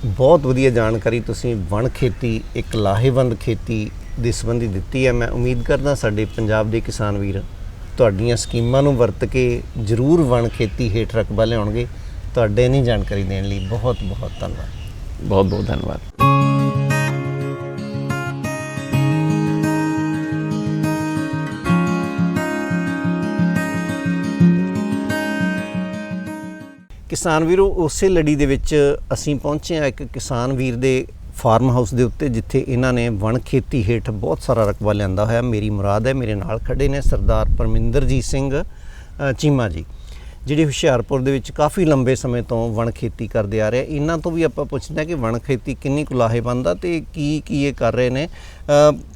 ਬਹੁਤ ਵਧੀਆ ਜਾਣਕਾਰੀ ਤੁਸੀਂ ਵਣ ਖੇਤੀ ਇੱਕ ਲਾਹੇਵੰਦ ਖੇਤੀ ਦੇ ਸੰਬੰਧੀ ਦਿੱਤੀ ਹੈ। ਮੈਂ ਉਮੀਦ ਕਰਦਾ ਸਾਡੇ ਪੰਜਾਬ ਦੇ ਕਿਸਾਨ ਵੀਰ ਤੁਹਾਡੀਆਂ ਸਕੀਮਾਂ ਨੂੰ ਵਰਤ ਕੇ ਜ਼ਰੂਰ ਵਣ ਖੇਤੀ ਹੇਠ ਰਕਬਾ ਲਿਆਉਣਗੇ। ਤੁਹਾਡੇ ਨਹੀਂ ਜਾਣਕਾਰੀ ਦੇਣ ਲਈ ਬਹੁਤ ਬਹੁਤ ਧੰਨਵਾਦ। ਬਹੁਤ ਬਹੁਤ ਧੰਨਵਾਦ। ਕਿਸਾਨ ਵੀਰੋ, ਉਸੇ ਲੜੀ ਦੇ ਵਿੱਚ ਅਸੀਂ ਪਹੁੰਚੇ ਆ ਇੱਕ ਕਿਸਾਨ ਵੀਰ ਦੇ ਫਾਰਮ ਹਾਊਸ ਦੇ ਉੱਤੇ, ਜਿੱਥੇ ਇਹਨਾਂ ਨੇ ਵਣ ਖੇਤੀ ਹੇਠ ਬਹੁਤ ਸਾਰਾ ਰਕਬਾ ਲਿਆਂਦਾ ਹੋਇਆ। ਮੇਰੀ ਮੁਰਾਦ ਹੈ, ਮੇਰੇ ਨਾਲ ਖੜੇ ਨੇ ਸਰਦਾਰ ਪਰਮਿੰਦਰਜੀਤ ਸਿੰਘ ਚੀਮਾ ਜੀ, ਜਿਹੜੇ ਹੁਸ਼ਿਆਰਪੁਰ ਦੇ ਵਿੱਚ ਕਾਫੀ ਲੰਬੇ ਸਮੇਂ ਤੋਂ ਵਣ ਖੇਤੀ ਕਰਦੇ ਆ ਰਹੇ। ਇਹਨਾਂ ਤੋਂ ਵੀ ਆਪਾਂ ਪੁੱਛਦੇ ਹਾਂ ਕਿ ਵਣ ਖੇਤੀ ਕਿੰਨੀ ਕੁ ਲਾਹੇਵੰਦ ਆ ਤੇ ਕੀ ਕੀ ਇਹ ਕਰ ਰਹੇ ਨੇ।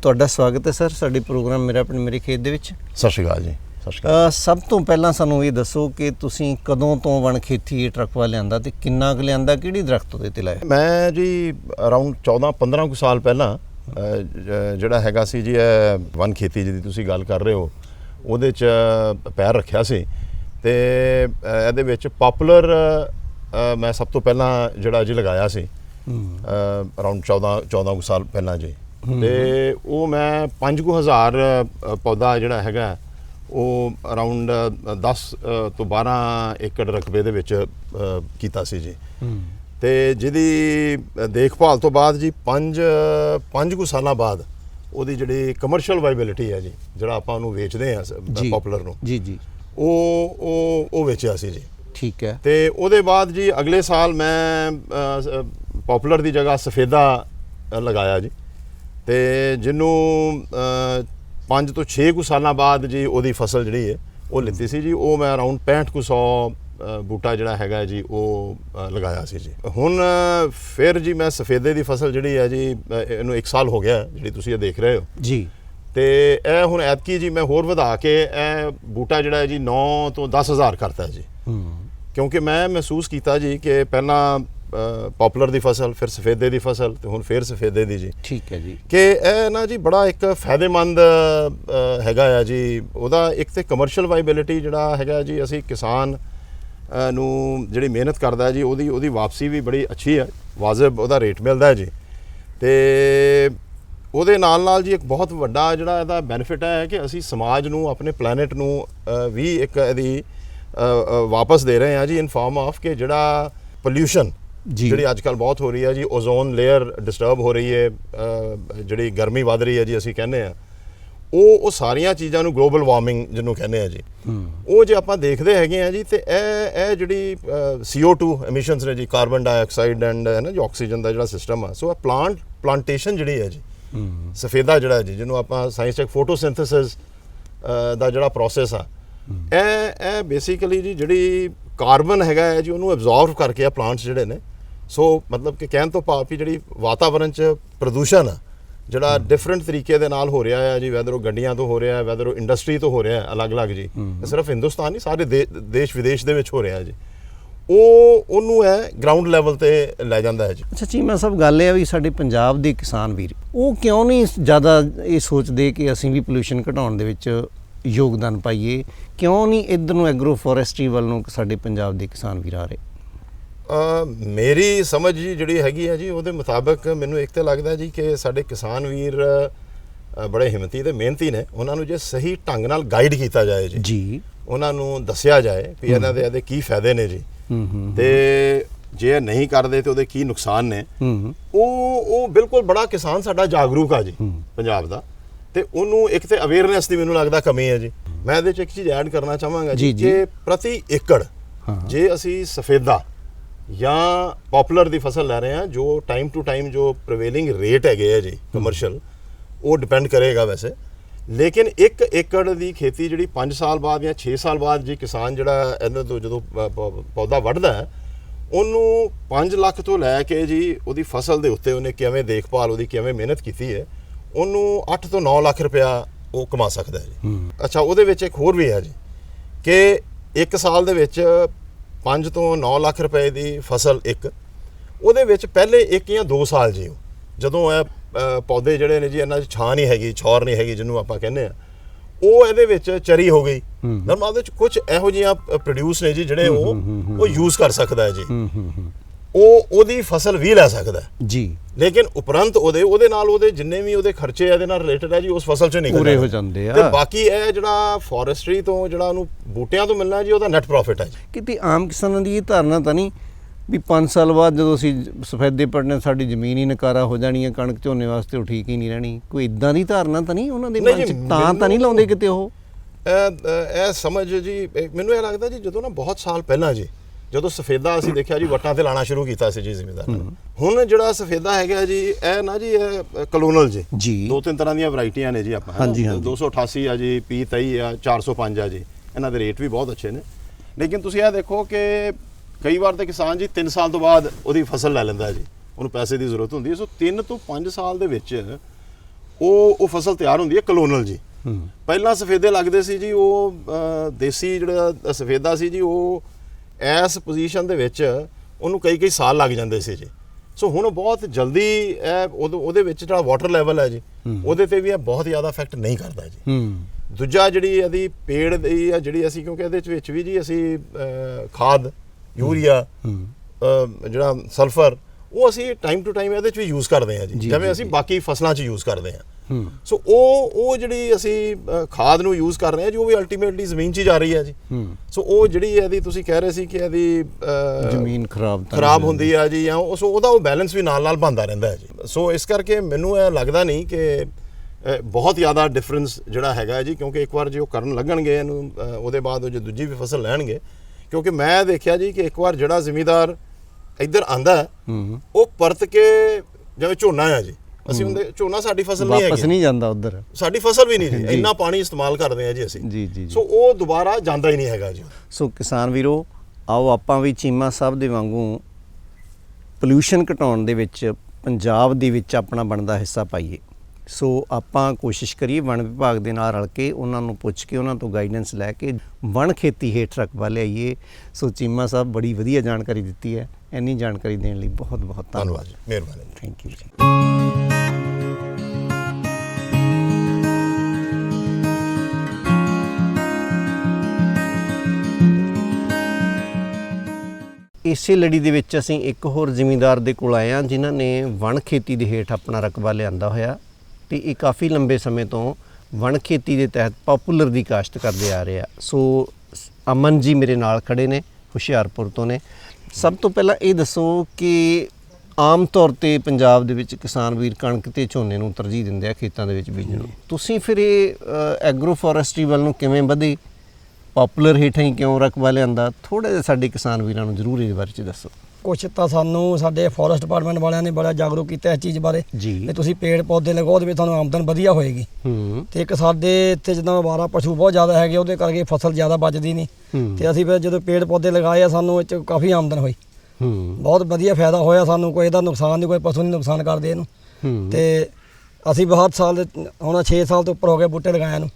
ਤੁਹਾਡਾ ਸਵਾਗਤ ਹੈ ਸਰ, ਸਾਡੇ ਪ੍ਰੋਗਰਾਮ ਮੇਰਾ ਆਪਣੇ ਮੇਰੇ ਖੇਤ ਦੇ ਵਿੱਚ। ਸਤਿ ਸ਼੍ਰੀ ਅਕਾਲ ਜੀ। ਸਤਿ ਸ਼੍ਰੀ ਅਕਾਲ ਸਭ ਤੋਂ ਪਹਿਲਾਂ ਸਾਨੂੰ ਇਹ ਦੱਸੋ ਕਿ ਤੁਸੀਂ ਕਦੋਂ ਤੋਂ ਵਣ ਖੇਤੀ ਇਹ ਟਰੱਕਵਾ ਲਿਆਂਦਾ ਤੇ ਕਿੰਨਾ ਕੁ ਲਿਆਂਦਾ ਕਿਹੜੀ ਦਰਖਤ ਉਹਦੇ ਤੇ ਲਾਇਆ? ਮੈਂ ਜੀ ਅਰਾਊਂਡ 14 15 ਕੁ ਸਾਲ ਪਹਿਲਾਂ ਜਿਹੜਾ ਹੈਗਾ ਸੀ ਜੀ ਇਹ ਵਨ ਖੇਤੀ ਜਿਹਦੀ ਤੁਸੀਂ ਗੱਲ ਕਰ ਰਹੇ ਹੋ ਉਹਦੇ ਚ ਪੈਰ ਰੱਖਿਆ ਸੀ ਤੇ ਇਹਦੇ ਵਿੱਚ ਪਪੂਲਰ ਮੈਂ ਸਭ ਤੋਂ ਪਹਿਲਾਂ ਜਿਹੜਾ ਜੀ ਲਗਾਇਆ ਸੀ ਅਰਾਊਂਡ 14 14 ਕੁ ਸਾਲ ਪਹਿਲਾਂ ਜੀ। ਤੇ ਉਹ ਮੈਂ 5000 ਪੌਦਾ ਜਿਹੜਾ ਹੈਗਾ ਉਹ ਅਰਾਊਂਡ 10 ਅ, ਤੋਂ 12 ਏਕੜ ਰਕਬੇ ਦੇ ਵਿੱਚ ਕੀਤਾ ਸੀ ਜੀ। ਤੇ ਜਿਹਦੀ ਦੇਖਭਾਲ ਤੋਂ ਬਾਅਦ ਜੀ 5 5 ਕੁ ਸਾਲਾਂ ਬਾਅਦ ਉਹਦੀ ਜਿਹੜੀ ਕਮਰਸ਼ੀਅਲ ਵਾਇਬਿਲਿਟੀ ਹੈ ਜੀ ਜਿਹੜਾ ਆਪਾਂ ਉਹਨੂੰ ਵੇਚਦੇ ਆ। ਪਪੂਲਰ ਨੂੰ। ਜੀ ਜੀ। ਉਹ ਉਹ ਉਹ ਵੇਚਿਆ ਸੀ ਜੀ। ਠੀਕ ਹੈ। ਤੇ ਉਹਦੇ ਬਾਅਦ ਜੀ ਅਗਲੇ ਸਾਲ ਮੈਂ ਪਪੂਲਰ ਦੀ ਜਗ੍ਹਾ ਸਫੇਦਾ ਲਗਾਇਆ ਜੀ। ਤੇ ਜਿਹਨੂੰ 5 ਤੋਂ 6 ਕੁ ਸਾਲਾਂ ਬਾਅਦ ਜੀ ਉਹਦੀ ਫਸਲ ਜਿਹੜੀ ਹੈ ਉਹ ਲਿੱਤੀ ਸੀ ਜੀ। ਉਹ ਮੈਂ ਅਰਾਊਂਡ 65 ਕੁ ਸੌ ਅ, ਬੂਟਾ ਜਿਹੜਾ ਹੈਗਾ ਜੀ ਉਹ ਲਗਾਇਆ ਸੀ ਜੀ। ਹੁਣ ਫਿਰ ਜੀ ਮੈਂ ਸਫੇਦੇ ਦੀ ਫਸਲ ਜਿਹੜੀ ਹੈ ਜੀ ਇਹਨੂੰ 1 ਸਾਲ ਹੋ ਗਿਆ ਜਿਹੜੀ ਤੁਸੀਂ ਇਹ ਦੇਖ ਰਹੇ ਹੋ। ਜੀ। ਤੇ ਇਹ ਹੁਣ ਐਤਕੀ ਜੀ ਮੈਂ ਹੋਰ ਵਧਾ ਕੇ ਇਹ ਬੂਟਾ ਜਿਹੜਾ ਹੈ ਜੀ 9 ਤੋਂ 10000 ਕਰਤਾ ਜੀ। ਹੂੰ। ਕਿਉਂਕਿ ਮੈਂ ਮਹਿਸੂਸ ਕੀਤਾ ਜੀ ਕਿ ਪਹਿਲਾਂ ਪਪੂਲਰ ਦੀ ਫਸਲ ਫਿਰ ਸਫੇਦੇ ਦੀ ਫਸਲ ਤੇ ਹੁਣ ਫਿਰ ਸਫੇਦੇ ਦੀ ਜੀ। ਠੀਕ ਹੈ ਜੀ। ਕਿ ਇਹ ਨਾ ਜੀ ਬੜਾ ਇੱਕ ਫਾਇਦੇਮੰਦ ਹੈਗਾ ਆ ਜੀ। ਉਹਦਾ ਇੱਕ ਤੇ ਕਮਰਸ਼ੀਅਲ ਵਾਈਬਿਲਿਟੀ ਜਿਹੜਾ ਹੈਗਾ ਜੀ ਅਸੀਂ ਕਿਸਾਨ ਨੂੰ ਜਿਹੜੀ ਮਿਹਨਤ ਕਰਦਾ ਜੀ ਉਹਦੀ ਉਹਦੀ ਵਾਪਸੀ ਵੀ ਬੜੀ ਅੱਛੀ ਹੈ ਵਾਜਬ ਉਹਦਾ ਰੇਟ ਮਿਲਦਾ ਹੈ ਜੀ। ਤੇ ਉਹਦੇ ਨਾਲ ਨਾਲ ਜੀ ਇੱਕ ਬਹੁਤ ਵੱਡਾ ਜਿਹੜਾ ਇਹਦਾ ਬੈਨੀਫਿਟ ਹੈ ਕਿ ਅਸੀਂ ਸਮਾਜ ਨੂੰ ਆਪਣੇ ਪਲੈਨਟ ਨੂੰ ਵੀ ਇੱਕ ਇਹਦੀ ਵਾਪਸ ਦੇ ਰਹੇ ਹਾਂ ਜੀ ਇਨ ਫਾਰਮ ਆਫ ਕਿ ਜਿਹੜਾ ਪੋਲਿਊਸ਼ਨ ਜੀ। ਜਿਹੜੀ ਅੱਜ ਕੱਲ ਬਹੁਤ ਹੋ ਰਹੀ ਹੈ ਜੀ ਓਜ਼ੋਨ ਲੇਅਰ ਡਿਸਟਰਬ ਹੋ ਰਹੀ ਹੈ ਜਿਹੜੀ ਗਰਮੀ ਵੱਧ ਰਹੀ ਹੈ ਜੀ ਅਸੀਂ ਕਹਿੰਦੇ ਆ ਉਹ ਉਹ ਸਾਰੀਆਂ ਚੀਜ਼ਾਂ ਨੂੰ ਗਲੋਬਲ ਵਾਰਮਿੰਗ ਜਿਹਨੂੰ ਕਹਿੰਦੇ ਆ ਜੀ। ਉਹ ਜੇ ਆਪਾਂ ਦੇਖਦੇ ਹੈਗੇ ਆ ਜੀ ਤੇ ਇਹ ਇਹ ਜਿਹੜੀ ਅ, CO2 ਐਮਿਸ਼ਨਸ ਨੇ ਜੀ ਕਾਰਬਨ ਡਾਈਆਕਸਾਈਡ ਐਂਡ ਹੈ ਨਾ ਜੀ ਆਕਸੀਜਨ ਦਾ ਜਿਹੜਾ ਸਿਸਟਮ ਆ। ਸੋ ਇਹ ਪਲਾਂਟ ਪਲਾਂਟੇਸ਼ਨ ਜਿਹੜੀ ਹੈ ਜੀ ਸਫੇਦਾ ਜਿਹੜਾ ਜੀ ਜਿਹਨੂੰ ਆਪਾਂ ਸਾਇੰਸ ਟੈਕ ਫੋਟੋਸਿੰਥੇਸਿਸ ਦਾ ਜਿਹੜਾ ਪ੍ਰੋਸੈਸ ਆ। ਇਹ ਇਹ ਬੇਸਿਕਲੀ ਜੀ ਜਿਹੜੀ ਕਾਰਬਨ ਹੈਗਾ ਹੈ ਜੀ ਉਹਨੂੰ ਐਬਜ਼ੌਰਬ ਕਰਕੇ ਆ ਪਲਾਂਟਸ ਜਿਹੜੇ ਨੇ ਸੋ ਮਤਲਬ ਕਿ ਕਹਿਣ ਤੋਂ ਭਾਵ ਕਿ ਜਿਹੜੀ ਵਾਤਾਵਰਣ ਚ ਪ੍ਰਦੂਸ਼ਣ ਆ ਜਿਹੜਾ ਡਿਫਰੈਂਟ ਤਰੀਕੇ ਦੇ ਨਾਲ ਹੋ ਰਿਹਾ ਹੈ ਜੀ ਵੈਦਰ ਉਹ ਗੱਡੀਆਂ ਤੋਂ ਹੋ ਰਿਹਾ ਹੈ ਵੈਦਰ ਉਹ ਇੰਡਸਟਰੀ ਤੋਂ ਹੋ ਰਿਹਾ ਹੈ ਅਲੱਗ-ਅਲੱਗ ਜੀ। ਸਿਰਫ ਹਿੰਦੁਸਤਾਨ ਨਹੀਂ ਸਾਰੇ ਦੇਸ਼ ਵਿਦੇਸ਼ ਦੇ ਵਿੱਚ ਹੋ ਰਿਹਾ ਹੈ ਜੀ। ਉਹ ਉਹਨੂੰ ਹੈ ਗਰਾਊਂਡ ਲੈਵਲ ਤੇ ਲੈ ਜਾਂਦਾ ਹੈ ਜੀ। ਅੱਛਾ ਚੀਮਾ ਸਾਹਿਬ ਗੱਲ ਇਹ ਆ ਵੀ ਸਾਡੇ ਪੰਜਾਬ ਦੇ ਕਿਸਾਨ ਵੀਰ ਉਹ ਕਿਉਂ ਨਹੀਂ ਜ਼ਿਆਦਾ ਇਹ ਸੋਚਦੇ ਕਿ ਅਸੀਂ ਵੀ ਪੋਲੂਸ਼ਨ ਘਟਾਉਣ ਦੇ ਵਿੱਚ ਯੋਗਦਾਨ ਪਾਈਏ? ਕਿਉਂ ਨਹੀਂ ਇਧਰ ਨੂੰ ਐਗਰੋ ਫੋਰੈਸਟਰੀ ਵੱਲ ਨੂੰ ਸਾਡੇ ਪੰਜਾਬ ਦੇ ਕਿਸਾਨ ਵੀਰ ਆ ਰਹੇ? ਮੇਰੀ ਸਮਝ ਜਿਹੜੀ ਹੈਗੀ ਹੈ ਜੀ ਉਹਦੇ ਮੁਤਾਬਕ ਮੈਨੂੰ ਇੱਕ ਤੇ ਲੱਗਦਾ ਜੀ ਕਿ ਸਾਡੇ ਕਿਸਾਨ ਵੀਰ ਬੜੇ ਹਿੰਮਤੀ ਤੇ ਮਿਹਨਤੀ ਨੇ। ਉਹਨਾਂ ਨੂੰ ਜੇ ਸਹੀ ਢੰਗ ਨਾਲ ਗਾਈਡ ਕੀਤਾ ਜਾਏ ਜੀ। ਜੀ। ਉਹਨਾਂ ਨੂੰ ਦੱਸਿਆ ਜਾਏ ਵੀ ਇਹਨਾਂ ਦੇ ਇਹਦੇ ਕੀ ਫਾਇਦੇ ਨੇ ਜੀ। ਤੇ ਜੇ ਇਹ ਨਹੀਂ ਕਰਦੇ ਤੇ ਉਹਦੇ ਕੀ ਨੁਕਸਾਨ ਨੇ। ਉਹ ਉਹ ਬਿਲਕੁਲ ਬੜਾ ਕਿਸਾਨ ਸਾਡਾ ਜਾਗਰੂਕ ਆ ਜੀ ਪੰਜਾਬ ਦਾ। ਤੇ ਉਹਨੂੰ ਇੱਕ ਤੇ ਅਵੇਅਰਨੈਸ ਦੀ ਮੈਨੂੰ ਲੱਗਦਾ ਕਮੀ ਹੈ ਜੀ। ਮੈਂ ਇਹਦੇ ਚ ਇੱਕ ਚੀਜ਼ ਐਡ ਕਰਨਾ ਚਾਹਾਂਗਾ ਜੀ, ਜੀ। ਕਿ ਪ੍ਰਤੀ ਏਕੜ। ਜੇ ਅਸੀਂ ਸਫੇਦਾ ਜਾਂ ਪਪੂਲਰ ਦੀ ਫਸਲ ਲੈ ਰਹੇ ਹਾਂ ਜੋ ਟਾਈਮ ਟੂ ਟਾਈਮ ਜੋ ਪ੍ਰੀਵੇਲਿੰਗ ਰੇਟ ਹੈਗੇ ਆ ਜੀ ਕਮਰਸ਼ੀਅਲ ਉਹ ਡਿਪੈਂਡ ਕਰੇਗਾ ਵੈਸੇ। ਲੇਕਿਨ ਇੱਕ ਏਕੜ ਦੀ ਖੇਤੀ ਜਿਹੜੀ 5 ਸਾਲ ਬਾਅਦ ਜਾਂ 6 ਸਾਲ ਬਾਅਦ ਜੀ ਕਿਸਾਨ ਜਿਹੜਾ ਇਹਨਾਂ ਤੋਂ ਜਦੋਂ ਪੌਦਾ ਵੱਢਦਾ ਹੈ ਉਹਨੂੰ 5 ਲੱਖ ਤੋਂ ਲੈ ਕੇ ਜੀ ਉਹਦੀ ਫਸਲ ਦੇ ਉੱਤੇ ਉਹਨੇ ਕਿਵੇਂ ਦੇਖਭਾਲ ਉਹਦੀ ਕਿਵੇਂ ਮਿਹਨਤ ਕੀਤੀ ਹੈ ਉਹਨੂੰ 8 ਤੋਂ 9 ਲੱਖ ਰੁਪਇਆ ਉਹ ਕਮਾ ਸਕਦਾ ਹੈ ਜੀ। ਅੱਛਾ ਉਹਦੇ ਵਿੱਚ ਇੱਕ ਹੋਰ ਵੀ ਹੈ ਜੀ ਕਿ ਇੱਕ ਸਾਲ ਦੇ ਵਿੱਚ 5 ਤੋਂ 9 ਲੱਖ ਰੁਪਏ ਦੀ ਫਸਲ ਇੱਕ। ਉਹਦੇ ਵਿੱਚ ਪਹਿਲੇ ਇੱਕ ਜਾਂ 2 ਸਾਲ ਜੀ ਉਹ ਜਦੋਂ ਇਹ ਪੌਦੇ ਜਿਹੜੇ ਨੇ ਜੀ ਇਹਨਾਂ 'ਚ ਛਾਂ ਨਹੀਂ ਹੈਗੀ ਛੌਰ ਨਹੀਂ ਹੈਗੀ ਜਿਹਨੂੰ ਆਪਾਂ ਕਹਿੰਦੇ ਆ ਉਹ ਇਹਦੇ ਵਿੱਚ ਚਰੀ ਹੋ ਗਈ। ਨਰਮਾ ਦੇ ਵਿੱਚ ਕੁਝ ਇਹੋ ਜਿਹੀਆਂ ਪ੍ਰੋਡਿਊਸ ਨੇ ਜੀ ਜਿਹੜੇ ਉਹ ਉਹ ਯੂਜ਼ ਕਰ ਸਕਦਾ ਹੈ ਜੀ। ਹੂੰ ਹੂੰ ਹੂੰ। ਉਹ ਉਹਦੀ ਫਸਲ ਵੀ ਲੈ ਸਕਦਾ ਜੀ। ਲੇਕਿਨ ਉਪਰੰਤ ਉਹਦੇ ਉਹਦੇ ਨਾਲ ਉਹਦੇ ਜਿੰਨੇ ਵੀ ਉਹਦੇ ਖਰਚੇ ਆ ਇਹਦੇ ਨਾਲ ਰਿਲੇਟਡ ਹੈ ਜੀ ਉਸ ਫਸਲ ਚੋਂ ਨਿਕਲ ਪੂਰੇ ਹੋ। ਜਾਂਦੇ। ਆ। ਤੇ ਬਾਕੀ ਇਹ ਜਿਹੜਾ ਫੋਰੈਸਟਰੀ ਤੋਂ ਜਿਹੜਾ ਉਹਨੂੰ ਬੂਟਿਆਂ ਤੋਂ ਮਿਲਣਾ ਜੀ ਉਹਦਾ ਨੈਟ ਪ੍ਰੋਫਿਟ ਹੈ ਜੀ। ਕਿਤੇ ਆਮ ਕਿਸਾਨਾਂ ਦੀ ਇਹ ਧਾਰਨਾ ਤਾਂ ਨਹੀਂ ਵੀ 5 ਸਾਲ ਬਾਅਦ ਜਦੋਂ ਅਸੀਂ ਸਫੈਦੇ ਪੜਨੇ ਸਾਡੀ ਜ਼ਮੀਨ ਹੀ ਨਕਾਰਾ ਹੋ ਜਾਣੀ ਹੈ ਕਣਕ ਝੋਨੇ ਵਾਸਤੇ ਉਹ ਠੀਕ ਹੀ ਨਹੀਂ ਰਹਿਣੀ। ਕੋਈ ਇਦਾਂ ਦੀ ਧਾਰਨਾ ਤਾਂ ਨਹੀਂ ਉਹਨਾਂ ਦੇ ਮਨ 'ਚ? ਤਾਂ ਤਾਂ ਨਹੀਂ ਲਾਉਂਦੇ ਕਿਤੇ ਉਹ? ਇਹ ਸਮਝ ਜੀ ਮੈਨੂੰ ਇਹ ਲੱਗਦਾ ਜੀ ਜਦੋਂ ਨਾ ਬਹੁਤ ਸਾਲ ਪਹਿਲਾਂ ਜੀ ਜਦੋਂ ਸਫੇਦਾ ਅਸੀਂ ਦੇਖਿਆ ਜੀ ਵਟਾਂ ਤੇ ਲਾਣਾ ਸ਼ੁਰੂ ਕੀਤਾ ਸੀ ਜੀ ਜ਼ਿਮੀਦਾਰਾਂ ਨੇ। ਹੁਣ ਜਿਹੜਾ ਸਫੇਦਾ ਹੈਗਾ ਜੀ ਇਹ ਨਾ ਜੀ ਇਹ ਕਲੋਨਲ ਜੀ। ਜੀ। ਦੋ ਤਿੰਨ ਤਰ੍ਹਾਂ ਦੀਆਂ ਵੈਰਾਈਟੀਆਂ ਨੇ ਜੀ ਆਪਾਂ? ਹਾਂਜੀ, ਹਾਂਜੀ। 288 ਆ ਜੀ P23 ਆ 405 ਆ ਜੀ। ਇਹਨਾਂ ਦੇ ਰੇਟ ਵੀ ਬਹੁਤ ਅੱਛੇ ਨੇ। ਲੇਕਿਨ ਤੁਸੀਂ ਇਹ ਦੇਖੋ ਕਿ ਕਈ ਵਾਰ ਤਾਂ ਕਿਸਾਨ ਜੀ 3 ਸਾਲ ਤੋਂ ਬਾਅਦ ਉਹਦੀ ਫਸਲ ਲੈ ਲੈਂਦਾ ਜੀ। ਉਹਨੂੰ ਪੈਸੇ ਦੀ ਜ਼ਰੂਰਤ ਹੁੰਦੀ ਹੈ। ਸੋ 3 ਤੋਂ 5 ਸਾਲ ਦੇ ਵਿੱਚ ਉਹ ਉਹ ਫਸਲ ਤਿਆਰ ਹੁੰਦੀ ਹੈ ਕਲੋਨਲ ਜੀ। ਪਹਿਲਾਂ ਸਫੇਦੇ ਲੱਗਦੇ ਸੀ ਜੀ ਉਹ ਦੇਸੀ ਜਿਹੜਾ ਸਫੇਦਾ ਸੀ ਜੀ ਉਹ ਐਸ ਪੋਜੀਸ਼ਨ ਦੇ ਵਿੱਚ ਉਹਨੂੰ ਕਈ ਕਈ ਸਾਲ ਲੱਗ ਜਾਂਦੇ ਸੀ ਜੀ। ਸੋ ਹੁਣ ਬਹੁਤ ਜਲਦੀ ਇਹ ਉਹਦੇ ਵਿੱਚ ਜਿਹੜਾ ਵਾਟਰ ਲੈਵਲ ਹੈ ਜੀ ਉਹਦੇ ਤੇ ਵੀ ਇਹ ਬਹੁਤ ਜ਼ਿਆਦਾ ਇਫੈਕਟ ਨਹੀਂ ਕਰਦਾ ਜੀ। ਹੂੰ। ਦੂਜਾ ਜਿਹੜੀ ਇਹਦੀ ਪੇੜ ਦੀ ਆ ਜਿਹੜੀ ਅਸੀਂ ਕਿਉਂਕਿ ਇਹਦੇ ਵਿੱਚ ਵੀ ਜੀ ਅਸੀਂ ਖਾਦ ਯੂਰੀਆ ਜਿਹੜਾ ਸਲਫਰ ਉਹ ਅਸੀਂ ਟਾਈਮ ਟੂ ਟਾਈਮ ਇਹਦੇ ਚ ਵੀ ਯੂਜ਼ ਕਰਦੇ ਹਾਂ ਜੀ। ਜਿਵੇਂ ਅਸੀਂ। ਬਾਕੀ ਫਸਲਾਂ ਚ ਯੂਜ਼ ਕਰਦੇ ਹੂੰ। ਸੋ ਉਹ ਉਹ ਜਿਹੜੀ ਅਸੀਂ ਖਾਦ ਨੂੰ ਯੂਜ਼ ਕਰ ਰਹੇ ਹਾਂ ਜੀ ਉਹ ਵੀ ਅਲਟੀਮੇਟਲੀ ਜ਼ਮੀਨ 'ਚ ਹੀ ਜਾ ਰਹੀ ਹੈ ਜੀ। ਸੋ ਉਹ ਜਿਹੜੀ ਇਹਦੀ ਤੁਸੀਂ ਕਹਿ ਰਹੇ ਸੀ ਕਿ ਇਹਦੀ ਜ਼ਮੀਨ ਖਰਾਬ ਤਾਂ ਖਰਾਬ ਹੁੰਦੀ ਆ ਜੀ ਜਾਂ ਸੋ ਉਹਦਾ ਉਹ ਬੈਲੈਂਸ ਵੀ ਨਾਲ ਨਾਲ ਬਣਦਾ ਰਹਿੰਦਾ ਹੈ ਜੀ। ਸੋ ਇਸ ਕਰਕੇ ਮੈਨੂੰ ਇਹ ਲੱਗਦਾ ਨਹੀਂ ਕਿ ਬਹੁਤ ਜ਼ਿਆਦਾ ਡਿਫਰੈਂਸ ਜਿਹੜਾ ਹੈਗਾ ਜੀ ਕਿਉਂਕਿ ਇੱਕ ਵਾਰ ਜੇ ਉਹ ਕਰਨ ਲੱਗਣਗੇ ਇਹਨੂੰ ਉਹਦੇ ਬਾਅਦ ਉਹ ਜੇ ਦੂਜੀ ਵੀ ਫਸਲ ਲੈਣਗੇ ਕਿਉਂਕਿ ਮੈਂ ਦੇਖਿਆ ਜੀ ਕਿ ਇੱਕ ਵਾਰ ਜਿਹੜਾ ਜ਼ਿਮੀਦਾਰ ਇੱਧਰ ਆਂਦਾ ਉਹ ਪਰਤ ਕੇ ਜਿਵੇਂ ਝੋਨਾ ਆ ਜੀ। ਅਸੀਂ ਹੁੰਦੇ ਝੋਨਾ ਸਾਡੀ ਫਸਲ ਨਹੀਂ ਵਾਪਸ ਹੈਗੀ। ਨਹੀਂ ਜਾਂਦਾ ਉਧਰ। ਸਾਡੀ ਫਸਲ ਵੀ ਨਹੀਂ ਜੀ। ਇੰਨਾ ਪਾਣੀ ਇਸਤੇਮਾਲ ਕਰਦੇ ਆ ਜੀ ਅਸੀਂ। ਜੀ, ਜੀ। ਸੋ ਉਹ ਦੁਬਾਰਾ ਜਾਂਦਾ ਹੀ ਨਹੀਂ ਹੈਗਾ ਜੀ। ਸੋ ਕਿਸਾਨ ਵੀਰੋ ਆਓ ਆਪਾਂ ਵੀ ਚੀਮਾ ਸਾਹਿਬ ਦੇ ਵਾਂਗੂ ਪੋਲਿਊਸ਼ਨ ਘਟਾਉਣ ਦੇ ਵਿੱਚ ਪੰਜਾਬ ਦੇ ਵਿੱਚ ਆਪਣਾ ਬਣਦਾ ਹਿੱਸਾ ਪਾਈਏ। ਸੋ ਆਪਾਂ ਕੋਸ਼ਿਸ਼ ਕਰੀਏ ਵਣ ਵਿਭਾਗ ਦੇ ਨਾਲ ਰਲ ਕੇ ਉਹਨਾਂ ਨੂੰ ਪੁੱਛ ਕੇ ਉਹਨਾਂ ਤੋਂ ਗਾਈਡੈਂਸ ਲੈ ਕੇ ਵਣ ਖੇਤੀ ਹੇਠ ਰਕਬਾ ਲਿਆਈਏ। ਸੋ ਚੀਮਾ ਸਾਹਿਬ ਬੜੀ ਵਧੀਆ ਜਾਣਕਾਰੀ ਦਿੱਤੀ ਹੈ। ਇੰਨੀ ਜਾਣਕਾਰੀ ਦੇਣ ਲਈ ਬਹੁਤ ਬਹੁਤ ਧੰਨਵਾਦ ਮਿਹਰਬਾਨੀ। ਥੈਂਕ ਯੂ ਜੀ। ਇਸੇ ਲੜੀ ਦੇ ਵਿੱਚ ਅਸੀਂ ਇੱਕ ਹੋਰ ਜ਼ਿਮੀਂਦਾਰ ਦੇ ਕੋਲ ਆਏ ਹਾਂ ਜਿਨ੍ਹਾਂ ਨੇ ਵਣ ਖੇਤੀ ਦੇ ਹੇਠ ਆਪਣਾ ਰਕਬਾ ਲਿਆਂਦਾ ਹੋਇਆ ਤੇ ਇਹ ਕਾਫੀ ਲੰਬੇ ਸਮੇਂ ਤੋਂ ਵਣ ਖੇਤੀ ਦੇ ਤਹਿਤ ਪਪੂਲਰ ਦੀ ਕਾਸ਼ਤ ਕਰਦੇ ਆ ਰਹੇ ਆ। ਸੋ ਸ- ਅਮਨ ਜੀ ਮੇਰੇ ਨਾਲ ਖੜੇ ਨੇ ਹੁਸ਼ਿਆਰਪੁਰ ਤੋਂ ਨੇ। ਸਭ ਤੋਂ ਪਹਿਲਾਂ ਇਹ ਦੱਸੋ ਕਿ ਆਮ ਤੌਰ ਤੇ ਪੰਜਾਬ ਦੇ ਵਿੱਚ ਕਿਸਾਨ ਵੀਰ ਕਣਕ ਤੇ ਝੋਨੇ ਨੂੰ ਤਰਜੀਹ ਦਿੰਦੇ ਆ ਖੇਤਾਂ ਦੇ ਵਿੱਚ ਬੀਜਣ ਨੂੰ। ਤੁਸੀਂ ਫਿਰ ਇਹ ਐਗਰੋ ਫੋਰੈਸਟਰੀ ਵੱਲ ਨੂੰ ਕਿਵੇਂ ਵਧੇ? ਪਪੂਲਰ ਹੇਠਾਂ ਹੀ ਕਿਉਂ ਰਕਬਾ ਲਿਆਂਦਾ? ਥੋੜਾ ਜਿਹਾ ਸਾਡੇ ਕਿਸਾਨ ਵੀਰਾਂ ਨੂੰ ਜ਼ਰੂਰ ਇਹਦੇ ਬਾਰੇ ਚ ਦੱਸੋ। ਕੁਛ ਤਾਂ ਸਾਨੂੰ ਸਾਡੇ ਫੋਰੈਸਟ ਡਿਪਾਰਟਮੈਂਟ ਵਾਲਿਆਂ ਨੇ ਬੜਾ ਜਾਗਰੂਕ ਕੀਤਾ ਇਸ ਚੀਜ਼ ਬਾਰੇ ਜੀ। ਤੁਸੀਂ ਪੇੜ ਪੌਦੇ ਲਗਾਓ ਉਹਦੇ ਵਿੱਚ ਤੁਹਾਨੂੰ ਆਮਦਨ ਵਧੀਆ ਹੋਏਗੀ। ਹੂੰ। ਤੇ ਇੱਕ ਸਾਡੇ ਇੱਥੇ ਜਿੱਦਾਂ ਵਾਰਾ ਪਸ਼ੂ ਬਹੁਤ ਜ਼ਿਆਦਾ ਹੈਗੇ ਉਹਦੇ ਕਰਕੇ ਫਸਲ ਜ਼ਿਆਦਾ ਬਚਦੀ ਨਹੀਂ। ਤੇ ਅਸੀਂ ਫਿਰ ਜਦੋਂ ਪੇੜ ਪੌਦੇ ਲਗਾਏ ਆ ਸਾਨੂੰ ਇਹ 'ਚ ਕਾਫੀ ਆਮਦਨ ਹੋਈ। ਹੂੰ। ਬਹੁਤ ਵਧੀਆ ਫਾਇਦਾ ਹੋਇਆ ਸਾਨੂੰ ਕੋਈ ਇਹਦਾ ਨੁਕਸਾਨ ਨਹੀਂ ਕੋਈ ਪਸ਼ੂ ਨਹੀਂ ਨੁਕਸਾਨ ਕਰਦੇ ਇਹਨੂੰ। ਤੇ ਅਸੀਂ ਬਹੁਤ ਸਾਲ ਹੁਣ 6 ਸਾਲ ਤੋਂ ਉੱਪਰ ਹੋ ਗਏ ਬੂਟੇ ਲਗਾਇਆ ਨੂੰ।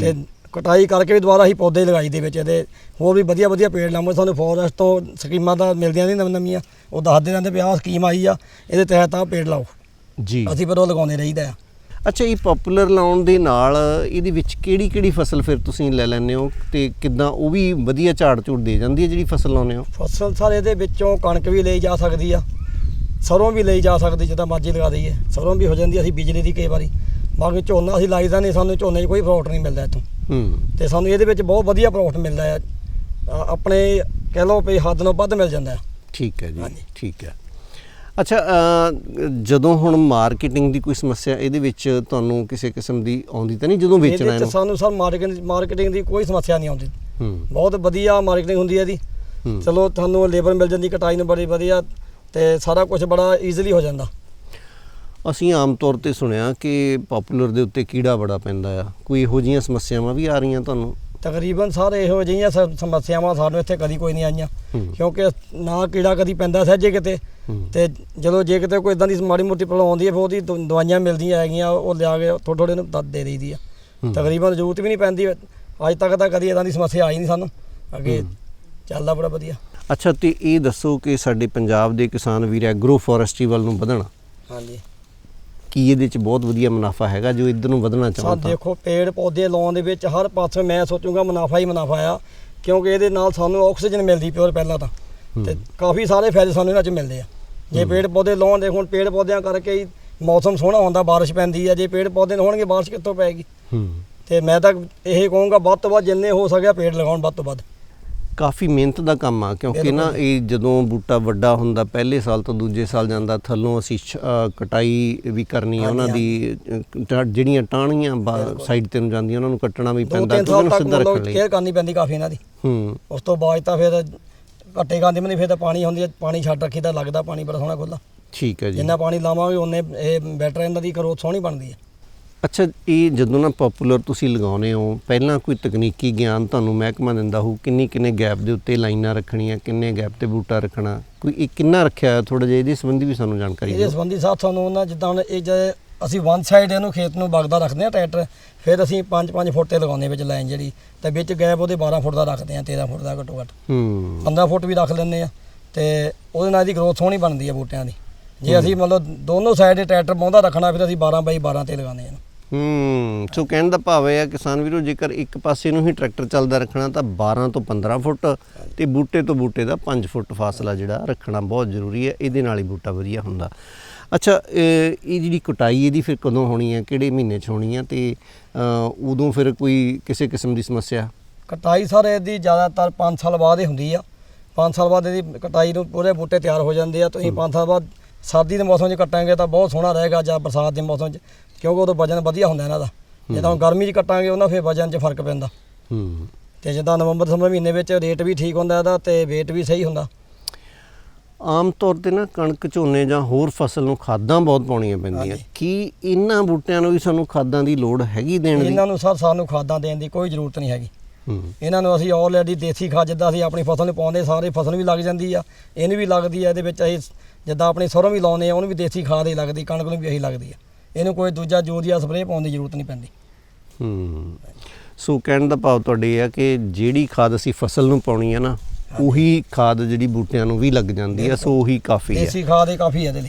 ਤੇ ਕਟਾਈ ਕਰਕੇ ਵੀ ਦੁਬਾਰਾ ਅਸੀਂ ਪੌਦੇ ਲਗਾਈ ਦੇ ਵਿੱਚ ਇਹਦੇ ਹੋਰ ਵੀ ਵਧੀਆ ਵਧੀਆ ਪੇੜ ਲਾਵਾਂਗੇ। ਸਾਨੂੰ ਫੋਰੈਸਟ ਤੋਂ ਸਕੀਮਾਂ ਤਾਂ ਮਿਲਦੀਆਂ ਨਹੀਂ ਨਵੀਆਂ ਨਵੀਆਂ। ਉਹ ਦੱਸਦੇ ਰਹਿੰਦੇ ਵੀ ਆਹ ਸਕੀਮ ਆਈ ਆ ਇਹਦੇ ਤਹਿਤ ਆਹ ਪੇੜ ਲਾਓ। ਜੀ। ਅਸੀਂ ਫਿਰ ਉਹ ਲਗਾਉਂਦੇ ਰਹੀਦਾ ਆ। ਅੱਛਾ ਇਹ ਪਪੂਲਰ ਲਾਉਣ ਦੇ ਨਾਲ ਇਹਦੇ ਵਿੱਚ ਕਿਹੜੀ ਕਿਹੜੀ ਫਸਲ ਫਿਰ ਤੁਸੀਂ ਲੈ ਲੈਂਦੇ ਹੋ ਤੇ ਕਿੱਦਾਂ ਉਹ ਵੀ ਵਧੀਆ ਝਾੜ ਝੂੜ ਦੇ ਜਾਂਦੀ ਹੈ ਜਿਹੜੀ ਫਸਲ ਲਾਉਂਦੇ ਹੋ? ਫਸਲ ਸਾਰੇ ਇਹਦੇ ਵਿੱਚੋਂ ਕਣਕ ਵੀ ਲਈ ਜਾ ਸਕਦੀ ਆ ਸਰੋਂ ਵੀ ਲਈ ਜਾ ਸਕਦੀ ਜਿੱਦਾਂ ਮਰਜ਼ੀ ਲਗਾ ਦਈਏ। ਸਰੋਂ ਵੀ ਹੋ ਜਾਂਦੀ ਅਸੀਂ ਬਿਜਲੀ ਦੀ ਕਈ ਵਾਰੀ। ਬਾਕੀ ਝੋਨਾ ਅਸੀਂ ਲਾਈਦਾ ਨਹੀਂ ਸਾਨੂੰ ਝੋਨੇ 'ਚ ਕੋਈ ਪ੍ਰੋਫਿਟ ਨਹੀਂ ਮਿਲਦਾ ਇੱਥੋਂ। ਹੂੰ। ਤੇ ਸਾਨੂੰ ਇਹਦੇ ਵਿੱਚ ਬਹੁਤ ਵਧੀਆ ਪ੍ਰੋਫਿਟ ਮਿਲਦਾ ਅ- ਆਪਣੇ ਕਹਿ ਲਓ ਵੀ ਹੱਦ ਨਾਲੋਂ ਵੱਧ ਮਿਲ ਜਾਂਦਾ। ਠੀਕ ਹੈ ਜੀ ਹਾਂਜੀ। ਠੀਕ ਹੈ। ਅੱਛਾ ਅ, ਜਦੋਂ ਹੁਣ ਮਾਰਕੀਟਿੰਗ ਦੀ ਕੋਈ ਸਮੱਸਿਆ ਇਹਦੇ ਵਿੱਚ ਤੁਹਾਨੂੰ ਕਿਸੇ ਕਿਸਮ ਦੀ ਆਉਂਦੀ ਤਾਂ ਨਹੀਂ? ਜਦੋਂ ਵੇਚਣਾ ਇਹਦੇ 'ਚ ਇਹਨੂੰ? ਸਾਨੂੰ ਸਰ ਮਾਰਕੀਟਿੰਗ ਮਾਰਕੀਟਿੰਗ ਦੀ ਕੋਈ ਸਮੱਸਿਆ ਨਹੀਂ ਆਉਂਦੀ। ਹੂੰ। ਬਹੁਤ ਵਧੀਆ ਮਾਰਕੀਟਿੰਗ ਹੁੰਦੀ ਹੈ ਇਹਦੀ। ਹੂੰ। ਚਲੋ ਤੁਹਾਨੂੰ ਲੇਬਰ ਮਿਲ ਜਾਂਦੀ ਕਟਾਈ ਨੂੰ ਬੜੀ ਵਧੀਆ ਤੇ ਸਾਰਾ ਕੁਝ ਬੜਾ ਈਜ਼ੀਲੀ ਹੋ ਜਾਂਦਾ। ਅਸੀਂ ਆਮ ਤੌਰ ਤੇ ਸੁਣਿਆ ਕਿ ਪਪੂਲਰ ਦੇ ਉੱਤੇ ਕੀੜਾ ਬੜਾ ਪੈਂਦਾ ਆ। ਕੋਈ ਇਹੋ ਜਿਹੀਆਂ ਸਮੱਸਿਆਵਾਂ ਵੀ ਆ ਰਹੀਆਂ ਤੁਹਾਨੂੰ? ਤਕਰੀਬਨ ਸਾਰੇ ਇਹੋ ਜਿਹੀਆਂ ਸ- ਸਮੱਸਿਆਵਾਂ ਸਾਨੂੰ ਇੱਥੇ ਕਦੀ ਕੋਈ ਨਹੀਂ ਆਈਆਂ। ਹੂੰ। ਕਿਉਂਕਿ ਨਾ ਕੀੜਾ ਕਦੀ ਪੈਂਦਾ ਸਹਿਜੇ ਕਿਤੇ। ਹੂੰ। ਤੇ ਜਦੋਂ ਜੇ ਕਿਤੇ ਕੋਈ ਇਦਾਂ ਦੀ ਮਾੜੀ ਮੋਟੀ ਪ੍ਰੋਬਲਮ ਆਉਂਦੀ ਹੈ ਫਿਰ ਉਹਦੀ ਦਵ- ਦਵਾਈਆਂ ਮਿਲਦੀਆਂ ਹੈਗੀਆਂ ਉਹ ਲਿਆ ਕੇ ਥੋੜ੍ਹੇ ਥੋੜੇ ਨੂੰ ਦੱਸ ਦੇ ਦਈਦੀ ਆ। ਹੂੰ। ਤਕਰੀਬਨ ਜ਼ਰੂਰਤ ਵੀ ਨਹੀਂ ਪੈਂਦੀ। ਅੱਜ ਤੱਕ ਤਾਂ ਕਦੀ ਇਦਾਂ ਦੀ ਸਮੱਸਿਆ ਆਈ ਨਹੀਂ ਸਾਨੂੰ। ਅੱਗੇ। ਚੱਲਦਾ ਬੜਾ ਵਧੀਆ। ਅੱਛਾ ਤੇ ਇਹ ਦੱਸੋ ਕਿ ਸਾਡੇ ਪੰਜਾਬ ਦੇ ਕਿਸਾਨ ਵੀਰ ਐਗਰੋ ਫੋਰੈਸਟਰੀ ਵੱਲ ਨੂੰ ਵਧਣ। ਹਾਂਜੀ। ਕੀ ਇਹਦੇ ਚ ਬਹੁਤ ਵਧੀਆ ਮੁਨਾਫਾ ਹੈਗਾ ਜੋ ਇੱਧਰ ਨੂੰ ਵਧਣਾ ਸਰ ਚਾਹੁੰਦਾ ਦੇਖੋ ਪੇੜ ਪੌਦੇ ਲਾਉਣ ਦੇ ਵਿੱਚ ਹਰ ਪਾਸੇ ਮੈਂ ਸੋਚੂਗਾ ਮੁਨਾਫਾ ਹੀ ਮੁਨਾਫਾ ਆ ਕਿਉਂਕਿ ਇਹਦੇ ਨਾਲ ਸਾਨੂੰ ਆਕਸੀਜਨ ਮਿਲਦੀ ਪਿਓਰ ਪਹਿਲਾਂ ਤਾਂ। ਤੇ ਕਾਫੀ ਸਾਰੇ ਫਾਇਦੇ ਸਾਨੂੰ ਇਹਨਾਂ ਚ ਮਿਲਦੇ ਆ। ਜੇ ਪੇੜ ਪੌਦੇ ਲਾਉਣ ਦੇ ਹੁਣ ਪੇੜ ਪੌਦਿਆਂ ਕਰਕੇ ਹੀ ਮੌਸਮ ਸੋਹਣਾ ਹੁੰਦਾ ਬਾਰਿਸ਼ ਪੈਂਦੀ ਆ ਜੇ ਪੇੜ ਪੌਦੇ ਨਾ ਹੋਣਗੇ ਬਾਰਿਸ਼ ਕਿੱਥੋਂ ਪਏਗੀ? ਹੂੰ। ਤੇ ਮੈਂ ਤਾਂ ਇਹ ਕਹੂੰਗਾ ਵੱਧ ਤੋਂ ਵੱਧ ਜਿੰਨੇ ਹੋ ਸਕਿਆ ਪੇੜ ਲਗਾਉਣ ਵੱਧ ਤੋਂ ਵੱਧ। ਕਾਫੀ ਮਿਹਨਤ ਦਾ ਕੰਮ ਆ ਕਿਉਂਕਿ ਨਾ। ਇਹ ਜਦੋਂ ਬੂਟਾ ਵੱਡਾ ਹੁੰਦਾ ਪਹਿਲੇ ਸਾਲ ਤੋਂ ਦੂਜੇ ਸਾਲ ਜਾਂਦਾ ਥੱਲੋਂ ਅਸੀਂ ਕਟਾਈ ਵੀ ਕਰਨੀ ਆ ਉਹਨਾਂ ਦੀ ਜਿਹੜੀਆਂ ਟਾਹਣੀਆਂ ਸਾਈਡ ਤੇ ਨੂੰ ਜਾਂਦੀਆਂ ਉਹਨਾਂ ਨੂੰ ਕੱਟਣਾ ਵੀ ਪੈਂਦਾ ਕਿਉਂਕਿ ਉਹਨੂੰ ਸਿੱਧਾ ਰੱਖਣ ਲਈ। ਕੇਅਰ ਕਰਨੀ ਪੈਂਦੀ ਕਾਫੀ ਇਹਨਾਂ ਦੀ। ਹੂੰ। ਉਸ ਤੋਂ ਬਾਅਦ ਤਾਂ ਫਿਰ ਘੱਟੇ ਗਾਂਦੇ ਨਹੀਂ ਫਿਰ ਤਾਂ ਪਾਣੀ ਹੁੰਦੀ ਹੈ ਪਾਣੀ ਛੱਡ ਰੱਖੀ ਤਾਂ ਲੱਗਦਾ ਪਾਣੀ ਬੜਾ ਸੋਹਣਾ ਖੁੱਲਾ ਠੀਕ ਹੈ ਜੀ। ਜਿੰਨਾ ਪਾਣੀ ਲਾਵਾਂਗੇ ਉਹਨੇ ਇਹ ਬੈਟਰ ਇਹਨਾਂ ਦੀ ਗਰੋਥ ਸੋਹਣੀ ਬਣਦੀ ਹੈ। ਅੱਛਾ ਇਹ ਜਦੋਂ ਨਾ ਪਪੂਲਰ ਤੁਸੀਂ ਲਗਾਉਨੇ ਹੋ ਪਹਿਲਾਂ ਕੋਈ ਤਕਨੀਕੀ ਗਿਆਨ ਤੁਹਾਨੂੰ ਮਹਿਕਮਾ ਦਿੰਦਾ ਹੋ ਕਿੰਨੀ ਕਿੰਨੇ ਗੈਪ ਦੇ ਉੱਤੇ ਲਾਈਨਾਂ ਰੱਖਣੀਆਂ ਕਿੰਨੇ ਗੈਪ ਤੇ ਬੂਟਾ ਰੱਖਣਾ ਕੋਈ ਇਹ ਕਿੰਨਾ ਰੱਖਿਆ ਥੋੜਾ ਜਿਹਾ ਇਹਦੇ ਸੰਬੰਧੀ ਵੀ ਸਾਨੂੰ ਜਾਣਕਾਰੀ ਇਹਦੇ ਸੰਬੰਧੀ ਸਾਥ ਤੁਹਾਨੂੰ ਉਹਨਾਂ ਜਿੱਦਾਂ ਹੁਣ ਇਹ ਜੇ ਅਸੀਂ ਵਨ ਸਾਈਡ ਇਹਨੂੰ ਖੇਤ ਨੂੰ ਵਗਦਾ ਰੱਖਦੇ ਆ ਟਰੈਕਟਰ ਫਿਰ ਅਸੀਂ 5-5 ਫੁੱਟ ਤੇ ਲਗਾਉਂਦੇ ਵਿੱਚ ਲਾਈਨ ਜਿਹੜੀ ਤੇ ਵਿੱਚ ਗੈਪ ਉਹਦੇ 12 ਫੁੱਟ ਦਾ ਰੱਖਦੇ ਆ 13 ਫੁੱਟ ਦਾ ਘੱਟੋ ਘੱਟ ਹੂੰ। 15 ਫੁੱਟ ਵੀ ਰੱਖ ਲੈਂਦੇ ਆ ਤੇ ਉਹਦੇ ਨਾਲ ਇਹਦੀ ਗਰੋਥ ਸੋਹਣੀ ਬਣਦੀ ਆ ਬੂਟਿਆਂ ਦੀ। ਜੇ ਅਸੀਂ ਮਤਲਬ ਦੋਨੋਂ ਸਾਈਡ ਦੇ ਟਰੈਕਟਰ ਪਾਉਂਦਾ ਰੱਖਣਾ ਫਿਰ ਅਸੀਂ 12 ਬਾਈ 12 ਤੇ ਲਗਾਉਂਦੇ ਆ ਹੂੰ ਸੋ ਕਹਿਣ ਦਾ ਭਾਵ ਇਹ ਆ ਕਿਸਾਨ ਵੀਰੋ ਜੇਕਰ ਇੱਕ ਪਾਸੇ ਨੂੰ ਹੀ ਟਰੈਕਟਰ ਚੱਲਦਾ ਰੱਖਣਾ ਤਾਂ 12 ਤੋਂ 15 ਫੁੱਟ ਤੇ ਬੂਟੇ ਤੋਂ ਬੂਟੇ ਦਾ 5 ਫੁੱਟ ਫਾਸਲਾ ਜਿਹੜਾ ਰੱਖਣਾ ਬਹੁਤ ਜ਼ਰੂਰੀ ਹੈ ਇਹਦੇ ਨਾਲ ਹੀ ਬੂਟਾ ਵਧੀਆ ਹੁੰਦਾ। ਅੱਛਾ ਇਹ ਇਹ ਜਿਹੜੀ ਕਟਾਈ ਇਹਦੀ ਫਿਰ ਕਦੋਂ ਹੋਣੀ ਹੈ ਕਿਹੜੇ ਮਹੀਨੇ 'ਚ ਹੋਣੀ ਹੈ ਤੇ ਉਦੋਂ ਫਿਰ ਕੋਈ ਕਿਸੇ ਕਿਸਮ ਦੀ ਸਮੱਸਿਆ? ਕਟਾਈ ਸਰ ਇਹਦੀ ਜ਼ਿਆਦਾਤਰ 5 ਸਾਲ ਬਾਅਦ ਹੀ ਹੁੰਦੀ ਆ। 5 ਸਾਲ ਬਾਅਦ ਇਹਦੀ ਕਟਾਈ ਨੂੰ ਪੂਰੇ ਬੂਟੇ ਤਿਆਰ ਹੋ ਜਾਂਦੇ ਆ ਤੁਸੀਂ 5 ਸਾਲ ਬਾਅਦ ਸਰਦੀ ਦੇ ਮੌਸਮ 'ਚ ਕੱਟਾਂਗੇ ਤਾਂ ਬਹੁਤ ਸੋਹਣਾ ਰਹੇਗਾ ਜਾਂ ਬਰਸਾਤ ਦੇ ਮੌਸਮ 'ਚ। ਕਿਉਂਕਿ ਉਦੋਂ ਵਜਨ ਵਧੀਆ ਹੁੰਦਾ ਇਹਨਾਂ ਦਾ। ਜੇ ਤਾਂ ਗਰਮੀ 'ਚ ਕੱਟਾਂਗੇ ਉਹਨਾਂ ਫਿਰ ਵਜਨ 'ਚ ਫ਼ਰਕ ਪੈਂਦਾ। ਹੂੰ। ਤੇ ਜਿੱਦਾਂ ਨਵੰਬਰ ਦਸੰਬਰ ਮਹੀਨੇ ਵਿੱਚ ਰੇਟ ਵੀ ਠੀਕ ਹੁੰਦਾ ਇਹਦਾ ਤੇ weight ਵੀ ਸਹੀ ਹੁੰਦਾ। ਆਮ ਤੌਰ ਤੇ ਨਾ ਕਣਕ ਝੋਨੇ ਜਾਂ ਹੋਰ ਫਸਲ ਨੂੰ ਖਾਦਾਂ ਬਹੁਤ ਪਾਉਣੀਆਂ ਪੈਂਦੀਆਂ। ਕੀ ਇਹਨਾਂ ਬੂਟਿਆਂ ਨੂੰ ਵੀ ਸਾਨੂੰ ਖਾਦਾਂ ਦੀ ਲੋੜ ਹੈਗੀ ਦੇਣ ਦੀ? ਇਹਨਾਂ ਨੂੰ ਸਰ ਸਾਨੂੰ ਖਾਦਾਂ ਦੇਣ ਦੀ ਕੋਈ ਜ਼ਰੂਰਤ ਨਹੀਂ ਹੈਗੀ। ਹੂੰ। ਇਹਨਾਂ ਨੂੰ ਅਸੀਂ ਆਲਰੇਡੀ ਦੇਸੀ ਖਾਦ ਜਿੱਦਾਂ ਅਸੀਂ ਆਪਣੀ ਫਸਲ ਨੂੰ ਪਾਉਂਦੇ ਸਾਰੇ ਫਸਲ ਵੀ ਲੱਗ ਜਾਂਦੀ ਆ ਇਹਨੂੰ ਵੀ ਲੱਗਦੀ ਆ ਇਹਦੇ ਵਿੱਚ ਅਸੀਂ ਜਿੱਦਾਂ ਆਪਣੀ ਸਰੋਂ ਵੀ ਲਾਉਂਦੇ ਆ ਉਹਨੂੰ ਵੀ ਦੇਸੀ ਖਾਦ ਹੀ ਲੱਗਦੀ ਕਣਕ ਨੂੰ ਵੀ ਇਹੀ ਲੱਗਦੀ ਆ। ਇਹਨੂੰ ਕੋਈ ਦੂਜਾ ਯੂਰੀਆ ਸਪਰੇਅ ਪਾਉਣ ਦੀ ਜ਼ਰੂਰਤ ਨਹੀਂ ਪੈਂਦੀ। ਹੂੰ। ਸੋ ਕਹਿਣ ਦਾ ਭਾਵ ਤੁਹਾਡੇ ਆ ਕਿ ਜਿਹੜੀ ਖਾਦ ਅਸੀਂ ਫਸਲ ਨੂੰ ਪਾਉਣੀ ਹੈ ਨਾ ਉਹੀ ਖਾਦ ਜਿਹੜੀ ਬੂਟਿਆਂ ਨੂੰ ਵੀ ਲੱਗ ਜਾਂਦੀ ਹੈ ਸੋ ਉਹੀ ਕਾਫੀ ਹੈ ਦੇਸੀ ਖਾਦ ਹੀ ਕਾਫੀ ਹੈ ਇਹਦੇ ਲਈ।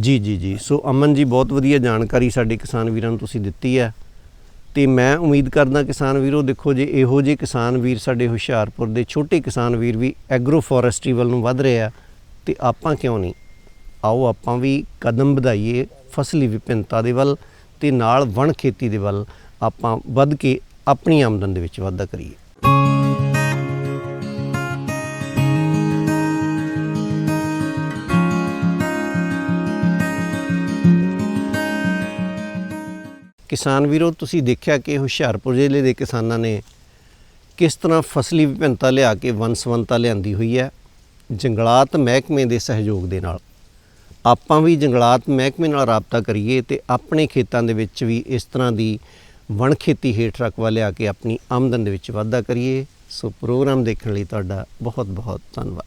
ਜੀ ਜੀ ਜੀ। ਸੋ ਅਮਨ ਜੀ ਬਹੁਤ ਵਧੀਆ ਜਾਣਕਾਰੀ ਸਾਡੇ ਕਿਸਾਨ ਵੀਰਾਂ ਨੂੰ ਤੁਸੀਂ ਦਿੱਤੀ ਹੈ ਤੇ ਮੈਂ ਉਮੀਦ ਕਰਦਾ ਕਿਸਾਨ ਵੀਰੋ ਦੇਖੋ ਜੇ ਇਹੋ ਜਿਹੇ ਕਿਸਾਨ ਵੀਰ ਸਾਡੇ ਹੁਸ਼ਿਆਰਪੁਰ ਦੇ ਛੋਟੇ ਕਿਸਾਨ ਵੀਰ ਵੀ ਐਗਰੋ ਫੋਰੈਸਟਰੀ ਵੱਲ ਨੂੰ ਵਧ ਰਹੇ ਆ ਤੇ ਆਪਾਂ ਕਿਉਂ ਨਹੀਂ? ਆਓ ਆਪਾਂ ਵੀ ਕਦਮ ਵਧਾਈਏ ਫਸਲੀ ਵਿਭਿੰਨਤਾ ਦੇ ਵੱਲ ਤੇ ਨਾਲ ਵਣ ਖੇਤੀ ਦੇ ਵੱਲ ਆਪਾਂ ਵੱਧ ਕੇ ਆਪਣੀ ਆਮਦਨ ਦੇ ਵਿੱਚ ਵਾਧਾ ਕਰੀਏ। ਕਿਸਾਨ ਵੀਰੋ, ਤੁਸੀਂ ਦੇਖਿਆ ਕਿ ਹੁਸ਼ਿਆਰਪੁਰ ਜ਼ਿਲ੍ਹੇ ਦੇ ਕਿਸਾਨਾਂ ਨੇ ਕਿਸ ਤਰ੍ਹਾਂ ਫਸਲੀ ਵਿਭਿੰਨਤਾ ਲਿਆ ਕੇ ਵੰਸਵੰਤਾ ਲਿਆਂਦੀ ਹੋਈ ਹੈ? ਜੰਗਲਾਤ ਮਹਿਕਮੇ ਦੇ ਸਹਿਯੋਗ ਦੇ ਨਾਲ। ਆਪਾਂ ਵੀ ਜੰਗਲਾਤ ਮਹਿਕਮੇ ਨਾਲ ਰਾਬਤਾ ਕਰੀਏ ਤੇ ਆਪਣੇ ਖੇਤਾਂ ਦੇ ਵਿੱਚ ਵੀ ਇਸ ਤਰ੍ਹਾਂ ਦੀ ਵਣ ਖੇਤੀ ਹੇਠ ਰਕਵਾ ਲਿਆ ਕੇ ਆਪਣੀ ਆਮਦਨ ਦੇ ਵਿੱਚ ਵਾਧਾ ਕਰੀਏ। ਸੋ ਪ੍ਰੋਗਰਾਮ ਦੇਖਣ ਲਈ ਤੁਹਾਡਾ ਬਹੁਤ ਬਹੁਤ ਧੰਨਵਾਦ।